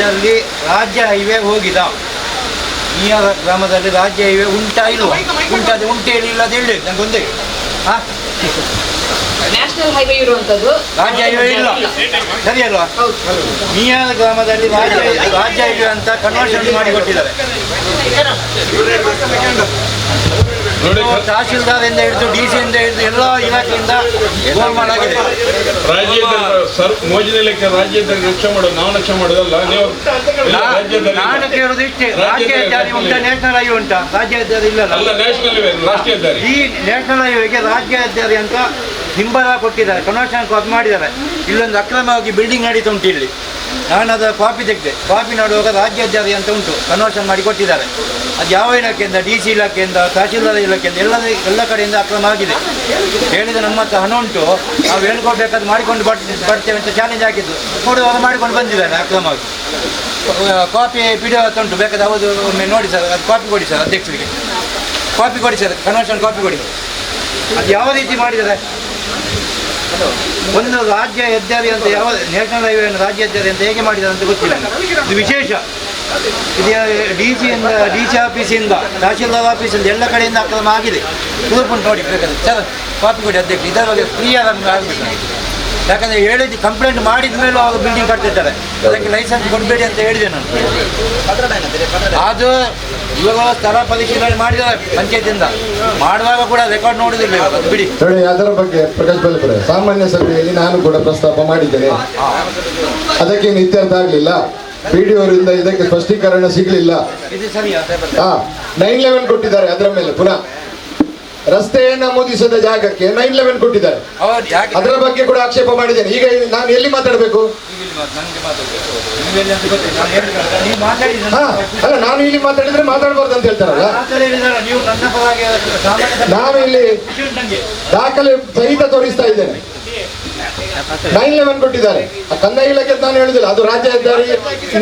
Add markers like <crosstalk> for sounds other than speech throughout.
ಗ್ರಾಮದಲ್ಲಿ ರಾಜ್ಯ ಹೈವೇ ಹೋಗಿದ ಈ ಗ್ರಾಮದಲ್ಲಿ ರಾಜ್ಯ ಹೈವೇ ಉಂಟಾ ಇಲ್ವಾ? ಉಂಟಾದ ಉಂಟೇ ಇಲ್ಲ ಅಂತ ಹೇಳಿ ನಂಗೆ ಒಂದೇ. ಹಾ? ನ್ಯಾಷನಲ್ ಹೈವೇ ಇರುವಂತದ್ದು ರಾಜ್ಯ ಹೈವೇ ಇಲ್ಲ. ಸರಿ ಅಲ್ವಾ? ಮೀಯಾದ ಗ್ರಾಮದಲ್ಲಿ ರಾಜ್ಯ ರಾಜ್ಯ ಹೈವೇ ಅಂತ ಕನ್ವರ್ಷನ್ ಮಾಡಿ ಕೊಟ್ಟಿದ್ದಾರೆ ನೋಡಿ ಇದು ತಹಶೀಲ್ದಾರಿಂದ ಹಿಡಿದು ಡಿ ಸಿ ಇಂದ ಹಿಡಿದು ಎಲ್ಲ ಇಲಾಖೆಯಿಂದ ಆಗಿದೆ ರಾಜ್ಯದ ಸರ್ ರಾಜ್ಯದಲ್ಲಿ ಮಾಡೋದು ನಾವು ಮಾಡೋದಲ್ಲ? ನೀವು ನಾನು ಕೇಳೋದು ಇಷ್ಟೇ. ರಾಜ್ಯ ಹೆದ್ದಾರಿ ಉಂಟಾ ನ್ಯಾಷನಲ್ ಹೈವೇ ಉಂಟಾ? ರಾಜ್ಯ ಹೆದ್ದಾರಿ ಇಲ್ಲ ಅಲ್ಲ ರಾಷ್ಟ್ರೀಯ ಹೆದ್ದಾರಿ ಈ ನ್ಯಾಷನಲ್ ಹೈವೇಗೆ ರಾಜ್ಯ ಹೆದ್ದಾರಿ ಅಂತ ಹಿಂಬಲ ಕೊಟ್ಟಿದ್ದಾರೆ. ಕನ್ವರ್ಷನ್ ಕಾಪಿ ಮಾಡಿದ್ದಾರೆ. ಇಲ್ಲೊಂದು ಅಕ್ರಮವಾಗಿ ಬಿಲ್ಡಿಂಗ್ ನಡೀತಾ ಉಂಟು ಇಲ್ಲಿ. ನಾನು ಅದರ ಕಾಪಿ ತೆಗೆದೆ. ಕಾಪಿ ನೋಡುವಾಗ ರಾಜ್ಯ ಜಾರಿ ಅಂತ ಉಂಟು. ಕನ್ವರ್ಷನ್ ಮಾಡಿ ಕೊಟ್ಟಿದ್ದಾರೆ. ಅದು ಯಾವ ಇಲಾಖೆಯಿಂದ? ಡಿ ಸಿ ಇಲಾಖೆಯಿಂದ, ತಹಶೀಲ್ದಾರ್ ಇಲಾಖೆಯಿಂದ? ಎಲ್ಲ ಎಲ್ಲ ಕಡೆಯಿಂದ ಅಕ್ರಮ ಆಗಿದೆ. ಹೇಳಿದ ನಮ್ಮ ಹತ್ರ ಹಣ ಉಂಟು. ನಾವು ಹೇಳ್ಕೊಡ್ಬೇಕಾದ್ರೆ ಮಾಡಿಕೊಂಡು ಬರ್ತೇವೆ ಅಂತ ಚಾಲೆಂಜ್ ಹಾಕಿದ್ದು. ನೋಡುವಾಗ ಮಾಡಿಕೊಂಡು ಬಂದಿದ್ದಾರೆ ಅಕ್ರಮವಾಗಿ. ಕಾಪಿ ಪಿಡಿಯೋ ಹತ್ರ ಉಂಟು. ಬೇಕಾದ್ರೆ ಹೌದು, ಒಮ್ಮೆ ನೋಡಿ ಸರ್. ಅದು ಕಾಪಿ ಕೊಡಿ ಸರ್, ಅಧ್ಯಕ್ಷರಿಗೆ. ಕಾಪಿ ಕೊಡಿ ಸರ್. ಕನ್ವರ್ಷನ್ ಕಾಪಿ ಕೊಡಿ. ಅದು ಯಾವ ರೀತಿ ಮಾಡಿದ್ದಾರೆ? ಒಂದು ರಾಜ್ಯ ಹೆದ್ದಾರಿ ಅಂತ ಯಾವ ನ್ಯಾಷನಲ್ ಹೈವೇ ರಾಜ್ಯ ಹೆದ್ದಾರಿ ಅಂತ ಹೇಗೆ ಮಾಡಿದ್ದಾರೆ ಅಂತ ಗೊತ್ತಿಲ್ಲ. ಇದು ವಿಶೇಷ. ಇದು ಡಿ ಸಿಯಿಂದ ಡಿ ಸಿ ಆಫೀಸಿಂದ ತಹಶೀಲ್ದಾರ್ ಆಫೀಸಿಂದ ಎಲ್ಲ ಕಡೆಯಿಂದ ಅಕ್ರಮ ಆಗಿದೆ. ನೋಡಿ ಬೇಕಾದ್ರೆ. ಸರ್, ಕಾಪಿ ಕೊಡಿ ಅಧ್ಯಕ್ಷ. ಇದರ ಬಗ್ಗೆ ಆಗಿ ಆಗಬೇಕು. ಯಾಕಂದರೆ ಹೇಳಿದ್ದು ಕಂಪ್ಲೇಂಟ್ ಮಾಡಿದ ಮೇಲೂ ಅವರು ಬಿಲ್ಡಿಂಗ್ ಕಟ್ತಿದ್ದಾರೆ. ಅದಕ್ಕೆ ಲೈಸೆನ್ಸ್ ಕೊಡಬೇಡಿ ಅಂತ ಹೇಳಿದೆ ನಾನು. ಅದು ಇವಾಗ ಸ್ಥಳ ಪರಿಶೀಲನೆ ಮಾಡಿದ್ದಾರೆ ಪಂಚಾಯತಿಂದ ಮಾಡುವಾಗ ಕೂಡ ರೆಕಾರ್ಡ್ ನೋಡಿದಿಲ್ಲ ಬಿಡಿ. ನೋಡಿ ಅದರ ಬಗ್ಗೆ ಪ್ರಕಾಶ್ ಬಲ್ಪುರ ಸಾಮಾನ್ಯ ಸಭೆಯಲ್ಲಿ ನಾನು ಕೂಡ ಪ್ರಸ್ತಾಪ ಮಾಡಿದ್ದೇನೆ. ಅದಕ್ಕೇನು ಇತ್ಯರ್ಥ ಆಗಲಿಲ್ಲ. ಪಿ ಡಿ ಅವರಿಂದ ಇದಕ್ಕೆ ಸ್ಪಷ್ಟೀಕರಣ ಸಿಗಲಿಲ್ಲ. ನೈನ್ ಲೆವೆನ್ ಕೊಟ್ಟಿದ್ದಾರೆ ಅದರ ಮೇಲೆ ಪುನಃ. ರಸ್ತೆ ಮುದಿಸದ ಜಾಗಕ್ಕೆ ನೈನ್ ಲೆವೆನ್ ಕೊಟ್ಟಿದ್ದಾರೆ. ಅದರ ಬಗ್ಗೆ ಕೂಡ ಆಕ್ಷೇಪ ಮಾಡಿದ್ದೇನೆ. ಈಗ ನಾನು ಎಲ್ಲಿ ಮಾತಾಡಬೇಕು? ಅಲ್ಲ. ನಾನು ಇಲ್ಲಿ ಮಾತಾಡಿದ್ರೆ ಮಾತಾಡಬಾರ್ದು ಅಂತ ಹೇಳ್ತಾರಲ್ಲ? ನಾನು ಇಲ್ಲಿ. ದಾಖಲೆ ಸಹಿತ ತೋರಿಸ್ತಾ ಇದ್ದೇನೆ. ನೈನ್ ಲೆವೆನ್ ಕೊಟ್ಟಿದ್ದಾರೆ. ಕಂದಾಯ ಇಲಾಖೆ ನಾನು ಹೇಳಿದಿಲ್ಲ ಅದು ರಾಜ್ಯ ಹೆದ್ದಾರಿ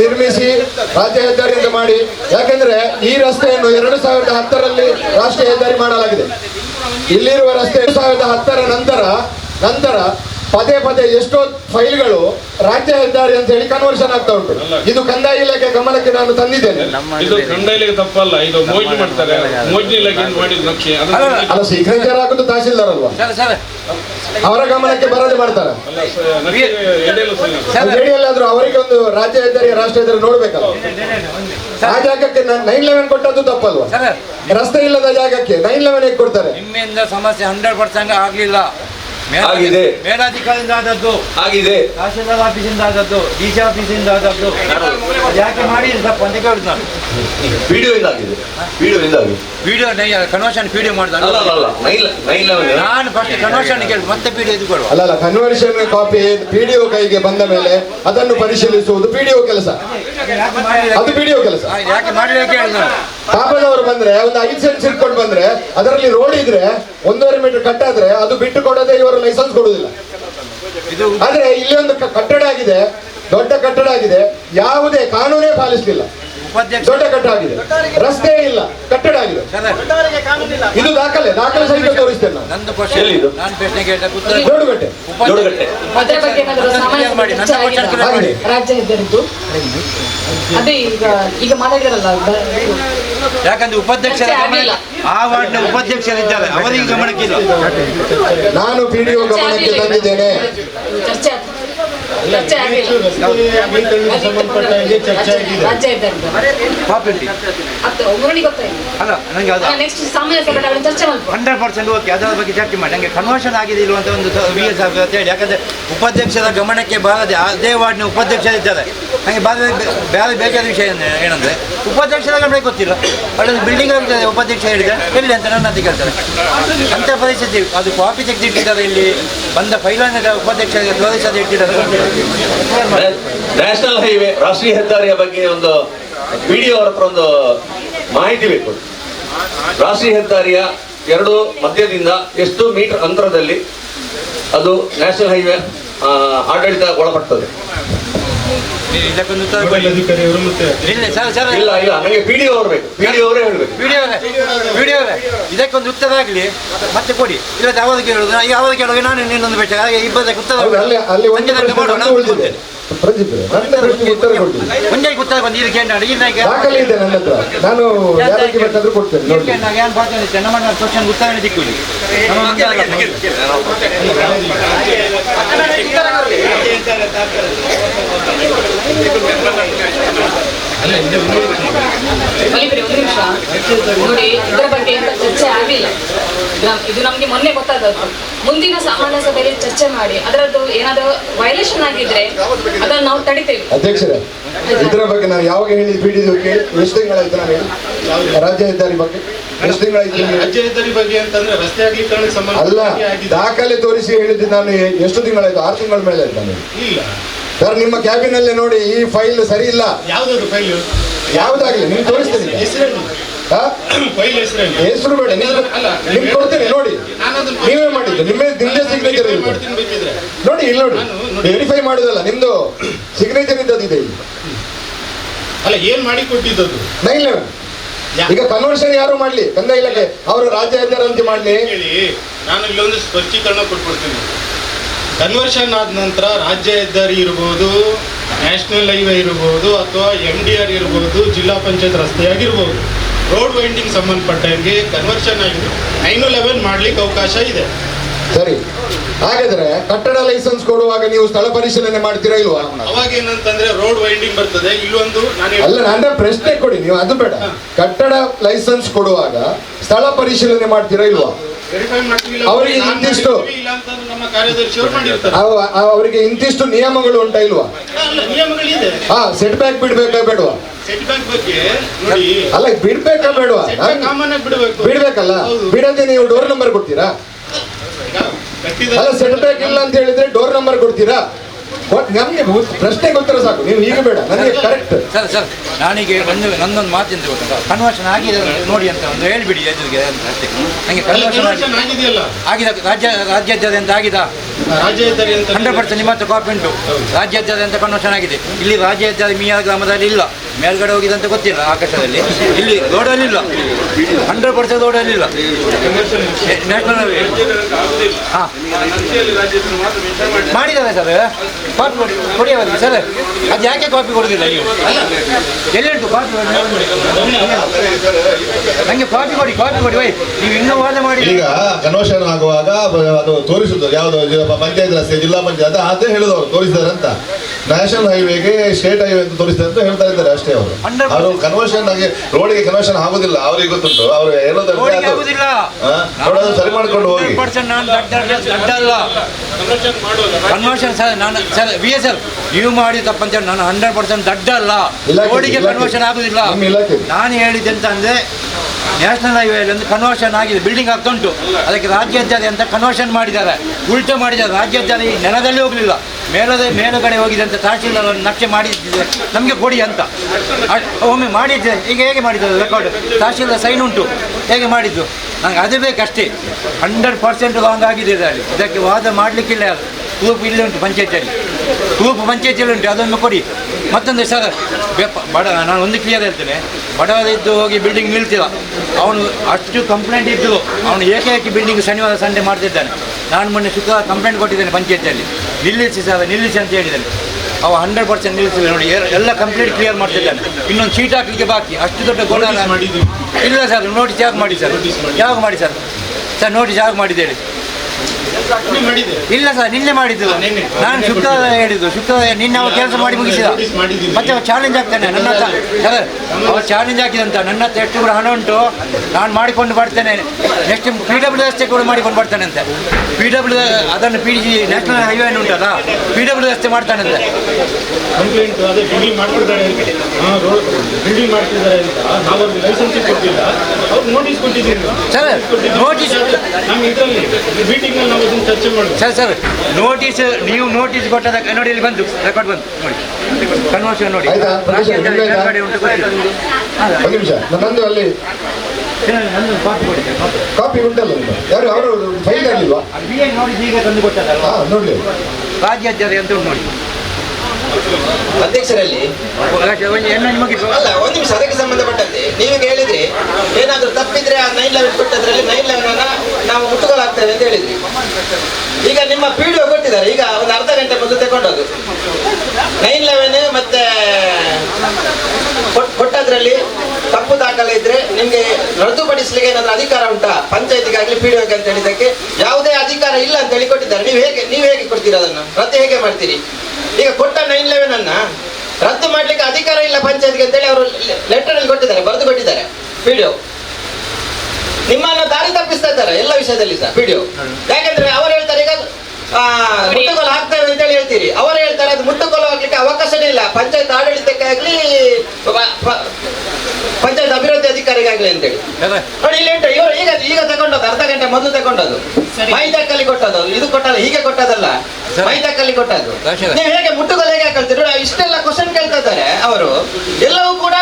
ನಿರ್ಮಿಸಿ ರಾಜ್ಯ ಹೆದ್ದಾರಿಯಿಂದ ಮಾಡಿ. ಯಾಕಂದ್ರೆ ಈ ರಸ್ತೆಯನ್ನು ಎರಡು ಸಾವಿರದ ಹತ್ತರಲ್ಲಿ ರಾಷ್ಟ್ರೀಯ ಹೆದ್ದಾರಿ ಮಾಡಲಾಗಿದೆ. ಇಲ್ಲಿರುವ ರಸ್ತೆ ಎರಡು ಸಾವಿರದ ಹತ್ತರ ನಂತರ ನಂತರ ಪದೇ ಪದೇ ಎಷ್ಟೋ ಫೈಲ್ಗಳು ರಾಜ್ಯ ಹೆದ್ದಾರಿ ಅಂತ ಹೇಳಿ ಕನ್ವರ್ಷನ್ ಆಗ್ತಾ ಉಂಟು. ಇದು ಕಂದಾಯ ಇಲಾಖೆ ಗಮನಕ್ಕೆ ನಾನು ತಂದಿದ್ದೇನೆ. ಇದು ತಪ್ಪಲ್ಲ ಇದು ಮೋಜಿ ಮಾಡ್ತಾರೆ. ಮೋಜಿ ಇಲಾಖೆ ಮಾಡಿದ ನಕ್ಷೆ. ಅದನ್ನ ಅಲ್ಲ ಸಿಗ್ನೇಚರ್ ಆಗುದು ತಹಸೀಲ್ದಾರ್ ಅಲ್ವಾ? Sir sir. ಅವರ ಗಮನಕ್ಕೆ ಬರದೆ ಮಾಡ್ತಾರೆ. ಆದ್ರೂ ಅವರಿಗೆ ಒಂದು ರಾಜ್ಯ ಹೆದ್ದಾರಿ ರಾಷ್ಟ್ರ ಹೆದ್ದಾರಿ ನೋಡ್ಬೇಕಲ್ಲ. ಆ ಜಾಗಕ್ಕೆ ನೈನ್ ಲೆವೆನ್ ಕೊಟ್ಟದ್ದು ತಪ್ಪಲ್ವಾ? ರಸ್ತೆ ಇಲ್ಲದ ಜಾಗಕ್ಕೆ ನೈನ್ ಲೆವೆನ್ ಹೇಗೆ ಕೊಡ್ತಾರೆ? ನಿಮ್ಮಿಂದ ಸಮಸ್ಯೆ ಹಂಡ್ರೆಡ್ ಪರ್ಸೆಂಟ್ ಆಗಲಿಲ್ಲ. ಆಗಿದೆ. ಮೇಲಾಧಿಕಾರಿಯಿಂದ ಆದದ್ದು ಆಗಿದೆ. ತಹಶೀಲ್ದಾರ್ ಆಫೀಸಿಂದ ಆದದ್ದು ಡಿ ಸಿ ಆಫೀಸಿಂದ ಆದದ್ದು ಯಾಕೆ ಮಾಡಿ ತಪ್ಪು ಅಂತ ಕೇಳಿದ್ ನಾನು. ವಿಡಿಯೋ ಇಂದ ಆಗಿದೆ ವಿಡಿಯೋ ಇಂದ ಆಗಿದೆ ವಿಡಿಯೋ ಕನ್ವರ್ಷನ್ ವಿಡಿಯೋ ಅಲ್ಲ ಅಲ್ಲ ಅಲ್ಲ. ನೈನ್ ಫಸ್ಟ್ ಕನ್ವರ್ಷನ್ ಕೇಳಿ ಮತ್ತೆ ವಿಡಿಯೋ ಇದು ಕೊಡುವ. ಅಲ್ಲ ಅಲ್ಲ ಕನ್ವರ್ಷನ್ ಕಾಪಿ ಪಿಡಿಒ ಕೈಗೆ ಬಂದ ಮೇಲೆ ಅದನ್ನು ಪರಿಶೀಲಿಸುವುದು ಪಿಡಿಒ ಕೆಲಸ. ಅದು ಪಿಡಿಒ ಕೆಲಸ. ಯಾಕೆ ಮಾಡಿಲ್ಲ ಕೇಳಿ ನಾನು. ಪಾಪದವರು ಬಂದ್ರೆ ಒಂದು ಐದು ಸೆಂಟ್ ಇಟ್ಕೊಂಡು ಬಂದ್ರೆ ಅದರಲ್ಲಿ ರೋಡ್ ಇದ್ರೆ ಒಂದೂವರೆ ಮೀಟರ್ ಕಟ್ಟಾದ್ರೆ ಅದು ಬಿಟ್ಟು ಕೊಡೋದೇ ಇವರು ಲೈಸೆನ್ಸ್ ಕೊಡುವುದಿಲ್ಲ. ಆದ್ರೆ ಇಲ್ಲಿ ಒಂದು ಕಟ್ಟಡ ಆಗಿದೆ ದೊಡ್ಡ ಕಟ್ಟಡ ಆಗಿದೆ ಯಾವುದೇ ಕಾನೂನೇ ಪಾಲಿಸಲಿಲ್ಲ. ದೊಡ್ಡ ಕಟ್ಟಡ ಆಗಿದೆ. ರಸ್ತೆ ಇಲ್ಲ. ಕಟ್ಟಡ ಆಗಿದೆ. ಇದು ದಾಖಲೆ. ದಾಖಲೆ ಸಹಿತ ತೋರಿಸ್ತೇನೆ ಈಗ ಈಗ ಮಾತಾಡಿದಾರಲ್ಲ ಯಾಕಂದ್ರೆ ಉಪಾಧ್ಯಕ್ಷರ ಆ ವಾರ್ಡ್ನ ಆ ವಾರ್ಡ್ನ ಉಪಾಧ್ಯಕ್ಷರಿದ್ದಾರೆ. ಅವರಿಗೆ ಗಮನಕ್ಕಿಲ್ಲ. ನಾನು ಪಿಡಿಒ ಗಮನಕ್ಕೆ ತಂದಿದ್ದೇನೆ. ಚರ್ಚೆ ಚರ್ಚೆ ಆಗಿಲ್ಲ. ಅದು ಒಬ್ಬರಿಗೆ ಅಲ್ಲ ನನಗೆ ಅದು ನೆಕ್ಸ್ಟ್ ಸಾಮಾನ್ಯ ಸಭೆ ಅವಳು ಚರ್ಚೆ ಮಾಡ್ಬೋದು ಹಂಡ್ರೆಡ್ ಪರ್ಸೆಂಟ್ ಓಕೆ ಅದರ ಬಗ್ಗೆ ಚರ್ಚೆ ಮಾಡಿ. ನನಗೆ ಕನ್ವರ್ಷನ್ ಆಗಿದೆ ಇಲ್ಲ ಅಂತ ಒಂದು ವಿ ಎಸ್ ಅಂತ ಹೇಳಿ. ಯಾಕಂದರೆ ಉಪಾಧ್ಯಕ್ಷರ ಗಮನಕ್ಕೆ ಬಾರದೆ ಅದೇ ವಾರ್ಡ್ನ ಉಪಾಧ್ಯಕ್ಷರಿದ್ದಾರೆ. ನನಗೆ ಬಾರದೆ ಬೇರೆ ಬೇಕಾದ ವಿಷಯ ಏನು- ಏನಂದ್ರೆ ಉಪಾಧ್ಯಕ್ಷರ ನಮಗೆ ಗೊತ್ತಿಲ್ಲ. ಒಳ್ಳೆ ಬಿಲ್ಡಿಂಗ್ ಉಪಾಧ್ಯಕ್ಷ ಹೇಳಿದ್ರೆ ಎಲ್ಲಿ ಅಂತ ನನ್ನ ಹತ್ರ ಕೇಳ್ತಾರೆ. ಅಂಥ ಪರಿಸ್ಥಿತಿ. ಅದು ಕಾಪಿ ತೆಗೆದಿಟ್ಟಿದ್ದಾರೆ ಇಲ್ಲಿ. ಬಂದ ಫೈಲಾನ ಉಪಾಧ್ಯಕ್ಷ ದ್ವಾದಶ ಇಟ್ಟಿದ್ದಾರೆ. ನ್ಯಾಷನಲ್ ಹೈವೇ ರಾಷ್ಟ್ರೀಯ ಹೆದ್ದಾರಿಯ ಬಗ್ಗೆ ಒಂದು ವಿಡಿಯೋ ಅವರ ಒಂದು ಮಾಹಿತಿ ಬೇಕು. ರಾಷ್ಟ್ರೀಯ ಹೆದ್ದಾರಿಯ ಎರಡು ಮಧ್ಯದಿಂದ ಎಷ್ಟು ಮೀಟರ್ ಅಂತರದಲ್ಲಿ ಅದು ನ್ಯಾಷನಲ್ ಹೈವೇ ಆಡಳಿತ ಒಳಪಡ್ತದೆ. ನೀವು ಉತ್ತರ ಕೊಡಿ. ಅಧಿಕಾರಿಯವರು ಮತ್ತೆ ಇಲ್ಲ ಸರ್ ಸರ್ ಇಲ್ಲ ಇಲ್ಲ ನನಗೆ ಪಿ ಡಿ ಅವ್ರು ಬೇಕು ಪಿ ಡಿ ಅವರೇ ಹೇಳ್ಬೇಕು ವಿಡಿಯೋ ವಿಡಿಯೋ ಇದಕ್ಕೊಂದು ಉತ್ತರ ಆಗಲಿ ಮತ್ತೆ ಕೊಡಿ ಇಲ್ಲ ಯಾವಾಗ ಕೇಳುದು ನಾ- ಯಾವಾಗ ಕೇಳುವಾಗ ನಾನು ನಿನ್ನೊಂದು ಬೆಟ್ಟ ಹಾಗೆ ಇಬ್ಬರಕ್ಕೆ ಉತ್ತರ ಅಲ್ಲಿ ಅಲ್ಲಿ ಒಂದು ಬಂದು ಕೊಡ್ತೇನೆ. ಪ್ರದೀಪ್ ನನ್ನ ಪ್ರಶ್ನೆಗೆ ಉತ್ತರ ಕೊಡ್ತೀನಿ ಇದಕ್ಕೆ ಏನು ದಾಖಲೆ ಇದೆ ನನ್ನ ಹತ್ರ ನಾನು ಯಾರಿಗೆ ಬೇಕಾದ್ರೂ ಕೊಡ್ತೇನೆ ನೋಡಿ ಏನು ಪಾತ್ರ ನಮ್ಮ ಕ್ವಶನ್ ಉತ್ತರನೇ ಸಿಕ್ಕುದು ನಮ್ಮ ಮಲ್ಲಿಪುರಿ ಒಂದು ನಿಮಿಷ. ನೋಡಿ ಇದರ ಬಗ್ಗೆ ಎಂತ ಚರ್ಚೆ ಆಗಿಲ್ಲ ಇದು ನಮ್ಗೆ ಮೊನ್ನೆ ಗೊತ್ತಾದದ್ದು. ಮುಂದಿನ ಸಾಮಾನ್ಯ ಸಭೆಯಲ್ಲಿ ಚರ್ಚೆ ಮಾಡಿ ಅದರದ್ದು ಏನಾದ್ರೂ ವೈಲೇಷನ್ ಆಗಿದ್ರೆ ಅದನ್ನು ನಾವು ತಡಿತೇವೆ. ಅಧ್ಯಕ್ಷರೇ ಇದರ ಬಗ್ಗೆ ನಾನು ಯಾವಾಗ ಹೇಳಿ ಬಿಡಿದ್ದು ಕೇಳಿ. ಎಷ್ಟು ತಿಂಗಳಾಯ್ತು ನಾನು ರಾಜ್ಯ ಹೆದ್ದಾರಿ ಬಗ್ಗೆ. ಎಷ್ಟು ತಿಂಗಳಾಯ್ತು? ರಾಜ್ಯ ಹೆದ್ದಾರಿ ಬಗ್ಗೆ ಅಂತಂದ್ರೆ ರಸ್ತೆ ಅಗಲೀಕರಣಕ್ಕೆ ಸಂಬಂಧ ಅಲ್ಲ ದಾಖಲೆ ತೋರಿಸಿ ಹೇಳಿದ್ದು ನಾನು ಎಷ್ಟು ತಿಂಗಳಾಯ್ತು ಆರು ತಿಂಗಳ ಮೇಲೆ ಆಯ್ತು ನಾನು ಇಲ್ಲ. ಸರ್ ನಿಮ್ಮ ಕ್ಯಾಬಿನ್ ಅಲ್ಲೇ ನೋಡಿ ಈ ಫೈಲ್ ಸರಿ ಇಲ್ಲ. ಯಾವ್ದಾದ್ರು ಫೈಲ್? ಯಾವ್ದಾಗ್ಲಿ? ನಿಮ್ಗೆ ತೋರಿಸ್ತೀನಿ. ಹೆಸರು ಬೇಡ ನಿಮ್ಗೆ ಕೊಡ್ತೀನಿ ನೋಡಿ. ನೀವೇ ಮಾಡಿದ್ದು ನಿಮ್ಮ ನಿಮ್ದೇ ಸಿಗ್ನೇಚರ್ ನೋಡಿ ಇಲ್ಲಿ ನೋಡಿ. ವೆರಿಫೈ ಮಾಡುದಲ್ಲ ನಿಮ್ದು ಸಿಗ್ನೇಚರ್ ಇದ್ದದಿದೆ ಇದೆ ಅಲ್ಲ ಏನ್ ಮಾಡಿ ಕೊಟ್ಟಿದ್ದು ನೈಲ್ ಯಾ- ಈಗ ಕನ್ವರ್ಷನ್ ಯಾರು ಮಾಡ್ಲಿ? ಕಂದಾಯ ಇಲಾಖೆ. ಅವರು ರಾಜ್ಯ ಹೆದ್ದಾರಂತೆ ಮಾಡ್ಲಿ. ಹೇಳಿ ನಾನು ಇಲ್ಲೊಂದು ಸ್ಪಷ್ಟೀಕರಣ ಕೊಟ್ಕೊಡ್ತೀನಿ ಕನ್ವರ್ಷನ್ ಆದ ನಂತರ ರಾಜ್ಯ ಹೆದ್ದಾರಿ ಇರ್ಬೋದು ನ್ಯಾಷನಲ್ ಹೈವೇ ಇರ್ಬೋದು ಅಥವಾ ಎಂ ಡಿ ಆರ್ ಇರ್ಬೋದು ಜಿಲ್ಲಾ ಪಂಚಾಯತ್ ರಸ್ತೆ ಆಗಿರ್ಬೋದು ರೋಡ್ ವೈಂಡಿಂಗ್ ಸಂಬಂಧಪಟ್ಟಂಗೆ ಕನ್ವರ್ಷನ್ ಆಗಿ ನೈನ್ ಲೆವೆನ್ ಮಾಡ್ಲಿಕ್ಕೆ ಅವಕಾಶ ಇದೆ. ಸರಿ. ಹಾಗಾದ್ರೆ ಕಟ್ಟಡ ಲೈಸೆನ್ಸ್ ಕೊಡುವಾಗ ನೀವು ಸ್ಥಳ ಪರಿಶೀಲನೆ ಮಾಡ್ತೀರಾ ಇಲ್ವಾ? ಅವಾಗ ಏನಂತಂದ್ರೆ ರೋಡ್ ವೈಂಡಿಂಗ್ ಬರ್ತದೆ. ಇಲ್ಲೊಂದು ನಾನು ಅಲ್ಲ ನಾನೇ ಪ್ರಶ್ನೆ ಕೊಡಿ ನೀವು ಅದು ಬೇಡ. ಕಟ್ಟಡ ಲೈಸೆನ್ಸ್ ಕೊಡುವಾಗ ಸ್ಥಳ ಪರಿಶೀಲನೆ ಮಾಡ್ತೀರಾ ಇಲ್ವಾ? ಅವರಿಗೆ ಇಂತಿಷ್ಟು. ಅವರಿಗೆ ಇಂತಿಷ್ಟು ನಿಯಮಗಳು ಉಂಟಾ ಇಲ್ವಾ? ಹಾ ಸೆಟ್ ಬ್ಯಾಕ್ ಬಿಡ್ಬೇಕಾ ಬೇಡವಾ? ಅಲ್ಲ ಬಿಡ್ಬೇಕಾ ಬೇಡವಾ? ಬಿಡ್ಬೇಕಲ್ಲ. ಬಿಡದೆ ನೀವು ಡೋರ್ ನಂಬರ್ ಕೊಡ್ತೀರಾ? ಅಲ್ಲ ಸೆಟ್ ಬ್ಯಾಕ್ ಇಲ್ಲ ಅಂತ ಹೇಳಿದ್ರೆ ಡೋರ್ ನಂಬರ್ ಕೊಡ್ತೀರಾ? ನಮ್ಗೆ ಪ್ರಶ್ನೆ ಗೊತ್ತಿರೋ ಸಾಕು. ನೀವು ಈಗ ಬೇಡ. ನನಗೆ ಕರೆಕ್ಟ್ ಸರ್ ಸರ್ ನಾನೀಗ ಒಂದು ನನ್ನೊಂದು ಮಾತಿಂತ ಗೊತ್ತಾ? ಕನ್ವರ್ಷನ್ ಆಗಿದೆ ನೋಡಿ ಅಂತ ಒಂದು ಹೇಳ್ಬಿಡಿ ಎದುರಿಗೆ ಅಂತ ಅಷ್ಟೇ. ನನಗೆ ಕನ್ವರ್ಷನ್ ಆಗಿದೆಯಲ್ಲ? ಆಗಿದೆ ರಾಜ್ಯ ರಾಜ್ಯಾದ್ಯಂತ ಆಗಿದಾ? ರಾಜ್ಯ ಹೆದ್ದಾರಿ ಅಂತ ಹಂಡ್ರೆಡ್ ಪರ್ಸೆಂಟ್ ನಿಮ್ಮ ಹತ್ರ ಕಾಪಿ ಉಂಟು. ರಾಜ್ಯಾದ್ಯಂತ ಕನ್ವರ್ಷನ್ ಆಗಿದೆ. ಇಲ್ಲಿ ರಾಜ್ಯಾದ್ಯಂತ ಮಿಯಾ ಗ್ರಾಮದಲ್ಲಿ ಇಲ್ಲ. ಮೇಲ್ಗಡೆ ಹೋಗಿದೆ ಅಂತ ಗೊತ್ತಿಲ್ಲ ಆಕಾಶದಲ್ಲಿ. ಇಲ್ಲಿ ರೋಡಲ್ಲಿ ಇಲ್ಲ ಹಂಡ್ರೆಡ್ ಪರ್ಸೆಂಟ್ ರೋಡಲ್ಲಿ ಇಲ್ಲ ಹಾಂ. ಮಾಡಿದ್ದಾರೆ ಸರ್ ಕಾಪಿ ಕೊಡಿ ಅವರಿಗೆ ಸರ್ ಅದು ಯಾಕೆ ಕಾಪಿ ಕೊಡೋದಿಲ್ಲ ನೀವು? ಎಲ್ಲಿಂಟು ಕಾಪಿ ನಂಗೆ ನನಗೆ ಕಾಪಿ ಕೊಡಿ ಕಾಪಿ ಕೊಡಿ ವೈ, ನೀವು ಇನ್ನೂ ವಾದ ಮಾಡಿ. ಈಗ ಕನ್ವರ್ಷನ್ ಆಗುವಾಗ ಅದು ತೋರಿಸುತ್ತದೆ ಯಾವುದು ಪಂಚಾಯತ್ ರಸ್ತೆ, ಜಿಲ್ಲಾ ಪಂಚಾಯತ್, ಅದೇ ಹೇಳುದು ಅವರು ತೋರಿಸಿದ್ದಾರೆ ಅಂತ. ನ್ಯಾಷನಲ್ ಹೈವೇಗೆ ಸ್ಟೇಟ್ ಹೈವೇ ಅಂತ ತೋರಿಸಿದೆ ಅಂತ ಹೇಳ್ತಾ ಇದ್ದಾರೆ ಅಷ್ಟೇ ಅವರು. ಅವರು ಕನ್ವರ್ಷನ್ ಆಗಿ ರೋಡಿಗೆ ಕನ್ವರ್ಷನ್ ಆಗುದಿಲ್ಲ ಅವರಿಗೆ ಗೊತ್ತುಂಟು. ಅವರು ಹೇಳೋದಂದ್ರೆ ರೋಡಿಗೆ ಅದು ಆಗುದಿಲ್ಲ. ಹಾ? ನೋಡಿ ಅದನ್ನ ಸರಿ ಮಾಡ್ಕೊಂಡು ಹೋಗಿ. ಪರ್ಸೆಂಟ್ ನಾನು ದಡ್ಡ ದಡ್ಡ ಅಲ್ಲ. ಕನ್ವರ್ಷನ್ ಸರ್ ನಾನು ಸರ್ ವಿ ಎಸ್ ಎಲ್ ನೀವು ಮಾಡಿ ತಪ್ಪಂತ ಹೇಳಿ ನಾನು ಹಂಡ್ರೆಡ್ ಪರ್ಸೆಂಟ್ ದಡ್ಡ ಅಲ್ಲ. ರೋಡಿಗೆ ಕನ್ವರ್ಷನ್ ಆಗುದಿಲ್ಲ. ನಾನು ಹೇಳಿದ್ದೆ ಅಂತ ಹೇಳಿದ್ದೆಂತ ಅಂದ್ರೆ ನ್ಯಾಷನಲ್ ಹೈವೇಲಿ ಒಂದು ಕನ್ವರ್ಷನ್ ಆಗಿದೆ. ಬಿಲ್ಡಿಂಗ್ ಆಗ್ತಾ ಉಂಟು. ಅದಕ್ಕೆ ರಾಜ್ಯ ಹೆದ್ದಾರಿ ಅಂತ ಕನ್ವರ್ಷನ್ ಮಾಡಿದ್ದಾರೆ. ಉಲ್ಟೆ ಮಾಡಿದ್ದಾರೆ. ರಾಜ್ಯ ಹೆದ್ದಾರಿ ನೆಲದಲ್ಲಿ ಹೋಗಲಿಲ್ಲ. ಮೇಲದ ಮೇಲುಗಡೆ ಹೋಗಿದೆ ಅಂತ ತಹಶೀಲ್ದಾರ್ ನಕ್ಷೆ ಮಾಡಿದ್ದಿದೆ ನಮಗೆ ಕೊಡಿ ಅಂತ. ಒಮ್ಮೆ ಮಾಡಿದ್ದೆ. ಈಗ ಹೇಗೆ ಮಾಡಿದ್ದಾರೆ ರೆಕಾರ್ಡ್ ತಹಶೀಲ್ದಾರ್ ಸೈನ್ ಉಂಟು. ಹೇಗೆ ಮಾಡಿದ್ದು? ನನಗೆ ಅದು ಬೇಕಷ್ಟೇ. ಹಂಡ್ರೆಡ್ ಪರ್ಸೆಂಟ್ ರಾಂಗ್ ಆಗಿದೆ ಇದರಲ್ಲಿ. ಇದಕ್ಕೆ ವಾದ ಮಾಡಲಿಕ್ಕಿಲ್ಲ ಯಾರು. ಪ್ರೂಫ್ ಇಲ್ಲಿ ಉಂಟು ಪಂಚಾಯತಿಯಲ್ಲಿ ಪ್ರೂಫ್ ಪಂಚಾಯತಿಯಲ್ಲಿ ಉಂಟು. ಅದನ್ನು ಕೊಡಿ. ಮತ್ತೊಂದು ಸರ್ ಬೇಪ ಬಡ ನಾನು ಒಂದು ಕ್ಲಿಯರ್ ಹೇಳ್ತೇನೆ. ಬಡವರಿದ್ದು ಹೋಗಿ ಬಿಲ್ಡಿಂಗ್ ನಿಲ್ತಿಲ್ಲ. ಅವನು ಅಷ್ಟು ಕಂಪ್ಲೇಂಟ್ ಇದ್ದು ಅವನು ಏಕೈಕಿ ಬಿಲ್ಡಿಂಗ್ ಶನಿವಾರ ಸಂಡೆ ಮಾಡ್ತಿದ್ದಾನೆ. ನಾನು ಮೊನ್ನೆ ಶುಕ್ರವಾರ ಕಂಪ್ಲೇಂಟ್ ಕೊಟ್ಟಿದ್ದೇನೆ ಪಂಚಾಯತಿಯಲ್ಲಿ ನಿಲ್ಲಿಸಿ ಸರ್ ನಿಲ್ಲಿಸಿ ಅಂತ ಹೇಳಿದ್ದೇನೆ. ಅವ ಹಂಡ್ರೆಡ್ ಪರ್ಸೆಂಟ್ ನಿಲ್ಲಿಸಿಲ್ಲ ನೋಡಿ ಎಲ್ಲ ಕಂಪ್ಲೀಟ್ ಕ್ಲಿಯರ್ ಮಾಡ್ತಿದ್ದಾನೆ. ಇನ್ನೊಂದು ಸೀಟ್ ಹಾಕಲಿಕ್ಕೆ ಬಾಕಿ. ಅಷ್ಟು ದೊಡ್ಡ ಗೋಡಾನ. ಇಲ್ಲ ಸರ್ ನೋಟಿಸ್ ಯಾಕೆ ಮಾಡಿ ಸರ್? ಯಾವಾಗ ಮಾಡಿ ಸರ್? ಸರ್ ನೋಟಿಸ್ ಯಾವಾಗ ಮಾಡಿದ್ದು ಹೇಳಿ? ನೀವು ಮಾಡಿದೆ ಇಲ್ಲ ಸರ್ ನಿನ್ನೆ ಮಾಡಿದ್ದು. ನಾನು ಶುಕ್ರವಾರ ಹೇಳಿದ್ದು. ಶುಕ್ರವಾರ ನಿನ್ನೆ ಅವ್ರು ಕೆಲಸ ಮಾಡಿ ಮುಗಿಸಿದ. ಮತ್ತೆ ಅವ್ರು ಚಾಲೆಂಜ್ ಆಗ್ತಾನೆ ನನ್ನ ಹತ್ರ. ಸರ್ ಅವ್ರು ಚಾಲೆಂಜ್ ಹಾಕಿದಂತ ನನ್ನ ಹತ್ರ ಎಷ್ಟು ಕೂಡ ಹಣ ಉಂಟು ನಾನು ಮಾಡಿಕೊಂಡು ಬರ್ತೇನೆ. ನೆಕ್ಸ್ಟ್ ಪಿ ಡಬ್ಲ್ಯೂ ರಸ್ತೆ ಕೂಡ ಮಾಡಿಕೊಂಡು ಬರ್ತಾನೆ ಅಂತ. ಪಿ ಡಬ್ಲ್ಯೂ ಅದನ್ನು ಪಿ ಜಿ ನ್ಯಾಷನಲ್ ಹೈವೇ ಉಂಟಲ್ಲ ಪಿ ಡಬ್ಲ್ಯೂ ರಸ್ತೆ ಮಾಡ್ತಾನಂತೆ sir notice sir sir. Notice ನೀವು ನೋಟಿಸ್ ಕೊಟ್ಟದಕ್ಕೆ ನೋಡಿ ಇಲ್ಲಿ ಬಂದು ರೆಕಾರ್ಡ್ ಬಂದು ನೋಡಿ. ಕನ್ವರ್ಷನ್ ನೋಡಿ. ಆಯ್ತಾ? ರಾಜ್ಯ ಕಡೆ ಉಂಟು ಗೊತ್ತಿಲ್ಲ. ಒಂದು ನಿಮಿಷ. ನಂದು ಅಲ್ಲಿ ನಂದು ಕಾಪಿ ಉಂಟಲ್ಲ ಯಾರು ಅವರು ಫೈಲ್ ಆಗಿಲ್ವಾ ಬಿ ನೋಡಿ ಅಂತ ಉಂಟು ನೋಡಿ. ಅಧ್ಯಕ್ಷರಲ್ಲಿ ಅಲ್ಲ ಒಂದು ನಿಮಿಷ ಅದಕ್ಕೆ ಸಂಬಂಧಪಟ್ಟಂತೆ. ನೀವು ಹೇಳಿದ್ರಿ ಏನಾದ್ರೂ ತಪ್ಪಿದ್ರೆ ಆ ನೈನ್ ಲೆವೆನ್ ಕೊಟ್ಟದ್ರಲ್ಲಿ ನೈನ್ ಲೆವೆನ್ ಅನ್ನ ನಾವು ಮುಟ್ಟುಗೋಲಾಗ್ತೇವೆ ಅಂತ ಹೇಳಿದ್ರಿ. ಈಗ ನಿಮ್ಮ ಪಿಡಿಒ ಕೊಟ್ಟಿದ್ದಾರೆ. ಈಗ ಒಂದು ಅರ್ಧ ಗಂಟೆ ಮೊದಲು ತಗೊಂಡೋದು. ನೈನ್ ಲೆವೆನ್ ಮತ್ತೆ ಇದ್ರೆ ನಿಮ್ಗೆ ರದ್ದುಪಡಿಸಲಿಕ್ಕೆ ಏನಾದ್ರೂ ಅಧಿಕಾರ ಉಂಟಾ? ಪಂಚಾಯತಿಗಾಗ್ಲಿ ಪಿ ಅಂತ ಹೇಳಿದಕ್ಕೆ ಯಾವುದೇ ಅಧಿಕಾರ ಇಲ್ಲ ಅಂತ ಹೇಳಿ ಕೊಟ್ಟಿದ್ದಾರೆ. ನೀವು ಹೇಗೆ ನೀವು ಹೇಗೆ ಕೊಡ್ತೀರಾ ಅದನ್ನು? ರದ್ದು ಹೇಗೆ ಮಾಡ್ತೀರಿ? ಈಗ ಕೊಟ್ಟ ನೈನ್ ಲೆವೆನ್ ಅನ್ನ ರದ್ದು ಮಾಡ್ಲಿಕ್ಕೆ ಅಧಿಕಾರ ಇಲ್ಲ ಪಂಚಾಯತ್ಗೆ ಅಂತೇಳಿ ಅವರು ಲೆಟರ್ ಅಲ್ಲಿ ಕೊಟ್ಟಿದ್ದಾರೆ, ಬರೆದು ಕೊಟ್ಟಿದ್ದಾರೆ. ಪಿಡಿಒ ನಿಮ್ಮನ್ನ ದಾರಿ ತಪ್ಪಿಸ್ತಾ ಇದ್ದಾರೆ ಎಲ್ಲ ವಿಷಯದಲ್ಲಿ ಸಹ ಪಿಡಿಒ ಯಾಕಂದ್ರೆ ಅವರು ಹೇಳ್ತಾರೆ, ಈಗ ಮುಟ್ಟುಗೋಲು ಹಾಕ್ತೇವೆ ಅಂತ ಹೇಳಿ ಹೇಳ್ತೀರಿ. ಅವರು ಹೇಳ್ತಾರೆ ಅದು ಮುಟ್ಟುಗೋಲು ಹಾಕ್ಲಿಕ್ಕೆ ಅವಕಾಶನೇ ಇಲ್ಲ. ಪಂಚಾಯತ್ ಆಡಳಿತಕ್ಕೆ ಆಗ್ಲಿ ಪಂಚಾಯತ್ ಅಭಿವೃದ್ಧಿ ಅಧಿಕಾರಿಗಾಗ್ಲಿ ಅಂತೇಳಿ. ನೋಡಿ ಇಲ್ಲಿ ಉಂಟು. ಇವರು ಈಗ ಈಗ ತಗೊಂಡದ್ದು ಅರ್ಧ ಗಂಟೆ ಮೊದಲು ತಗೊಂಡದ್ದು. ಮೈದಕ್ಕಲ್ಲಿ ಕೊಟ್ಟದ್ದು. ಇದು ಕೊಟ್ಟಲ್ಲ ಹೀಗೆ ಕೊಟ್ಟದಲ್ಲ. ಮೈದಕ್ಕಲ್ಲಿ ಕೊಟ್ಟದ್ದು. ನೀವು ಹೇಗೆ ಮುಟ್ಟುಗೋಲು ಹೇಗೆ ಹಾಕಲ್ತೀರಿ ನೋಡಿ, ಇಷ್ಟೆಲ್ಲ ಕ್ವಶನ್ ಕೇಳ್ತಾ ಇದ್ದಾರೆ ಅವರು. ಎಲ್ಲವೂ ಕೂಡ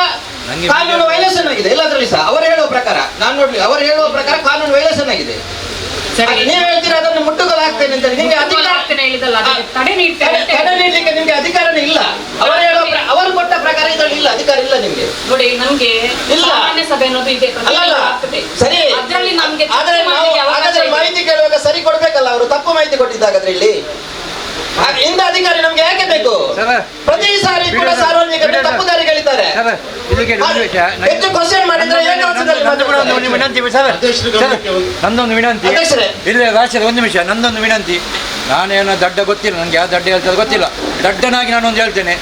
ಕಾನೂನು ವೈಲೇಷನ್ ಆಗಿದೆ. ಎಲ್ಲದರಲ್ಲಿ ಸಹ ಅವರು ಹೇಳುವ ಪ್ರಕಾರ ನಾನು ನೋಡ್ಲಿ ಅವರು ಹೇಳುವ ಪ್ರಕಾರ ಕಾನೂನು ವೈಲೇಷನ್ ಆಗಿದೆ. ಸರಿ. ನೀವು ಹೇಳ್ತೀರಾ ಅದನ್ನು ಮುಟ್ಟುಗೋಲು ಹಾಕ್ತೇನೆ ಅಂತ. ನಿಮ್ಗೆ ಅಧಿಕಾರ ಹೇಳಿದಲ್ಲ, ಅದಕ್ಕೆ ತಡೆ ನೀಡ್ತೇನೆ ತಡೆ- ಅಂತ ತಡೆ ನೀಡ್ಲಿಕ್ಕೆ ನಿಮ್ಗೆ ಅಧಿಕಾರನೇ ಇಲ್ಲ ಅವರು ಹೇಳೋ ಪ್ರ- ಅವರು ಕೊಟ್ಟ ಪ್ರಕಾರ ಇದರಲ್ಲಿ ಇಲ್ಲ ಅಧಿಕಾರ ಇಲ್ಲ ನಿಮ್ಗೆ ನೋಡಿ ನಮ್ಗೆ ಇಲ್ಲ. ಸಾಮಾನ್ಯ ಸಭೆ ಅನ್ನೋದು ಇದೆ ಅಲ್ಲಲ್ಲ ಆಗ್ತದೆ ಸರಿ ಅದರಲ್ಲಿ ನಮ್ಗೆ ಆದ್ರೆ ಚರ್ಚೆ ನಾವು ಮಾಡ್ಲಿಕ್ಕೆ ಅವಕಾಶ ಹಾಗಾದ್ರೆ ಇದೆ. ಮಾಹಿತಿ ಕೇಳುವಾಗ ಸರಿ ಕೊಡ್ಬೇಕಲ್ಲ ಅವರು ತಪ್ಪು ಮಾಹಿತಿ ಕೊಟ್ಟಿದ್ದಾಗ ಇಲ್ಲಿ ಹಾಗೆ ಇಂಥ ಅಧಿಕಾರಿ ನಮ್ಗೆ ಯಾಕೆ ಬೇಕು ಸರ್ ಪ್ರತಿ ಸಾರಿ ಕೂಡ. ಸಾರ್ವಜನಿಕರು ತಪ್ಪು ದಾರಿಗಳಿದ್ದಾರೆ ಹೆಚ್ಚು ಕ್ವಶನ್ ಮಾಡಿದ್ರೆ ವಿನಂತಿ ನಂದೊಂದು ವಿನಂತಿ. ಇಲ್ಲ ರಾಜ್ಯದ ಒಂದು ನಿಮಿಷ. ನಂದೊಂದು ವಿನಂತಿ. ನಾನೇನೋ ದಡ್ಡ ಗೊತ್ತಿಲ್ಲ ನನಗೆ ಯಾವ ದಡ್ಡ ಹೇಳ್ತದೆ ಗೊತ್ತಿಲ್ಲ. ದಡ್ಡನಾಗಿ ನಾನು ನಾನೊಂದು ಹೇಳ್ತೇನೆ.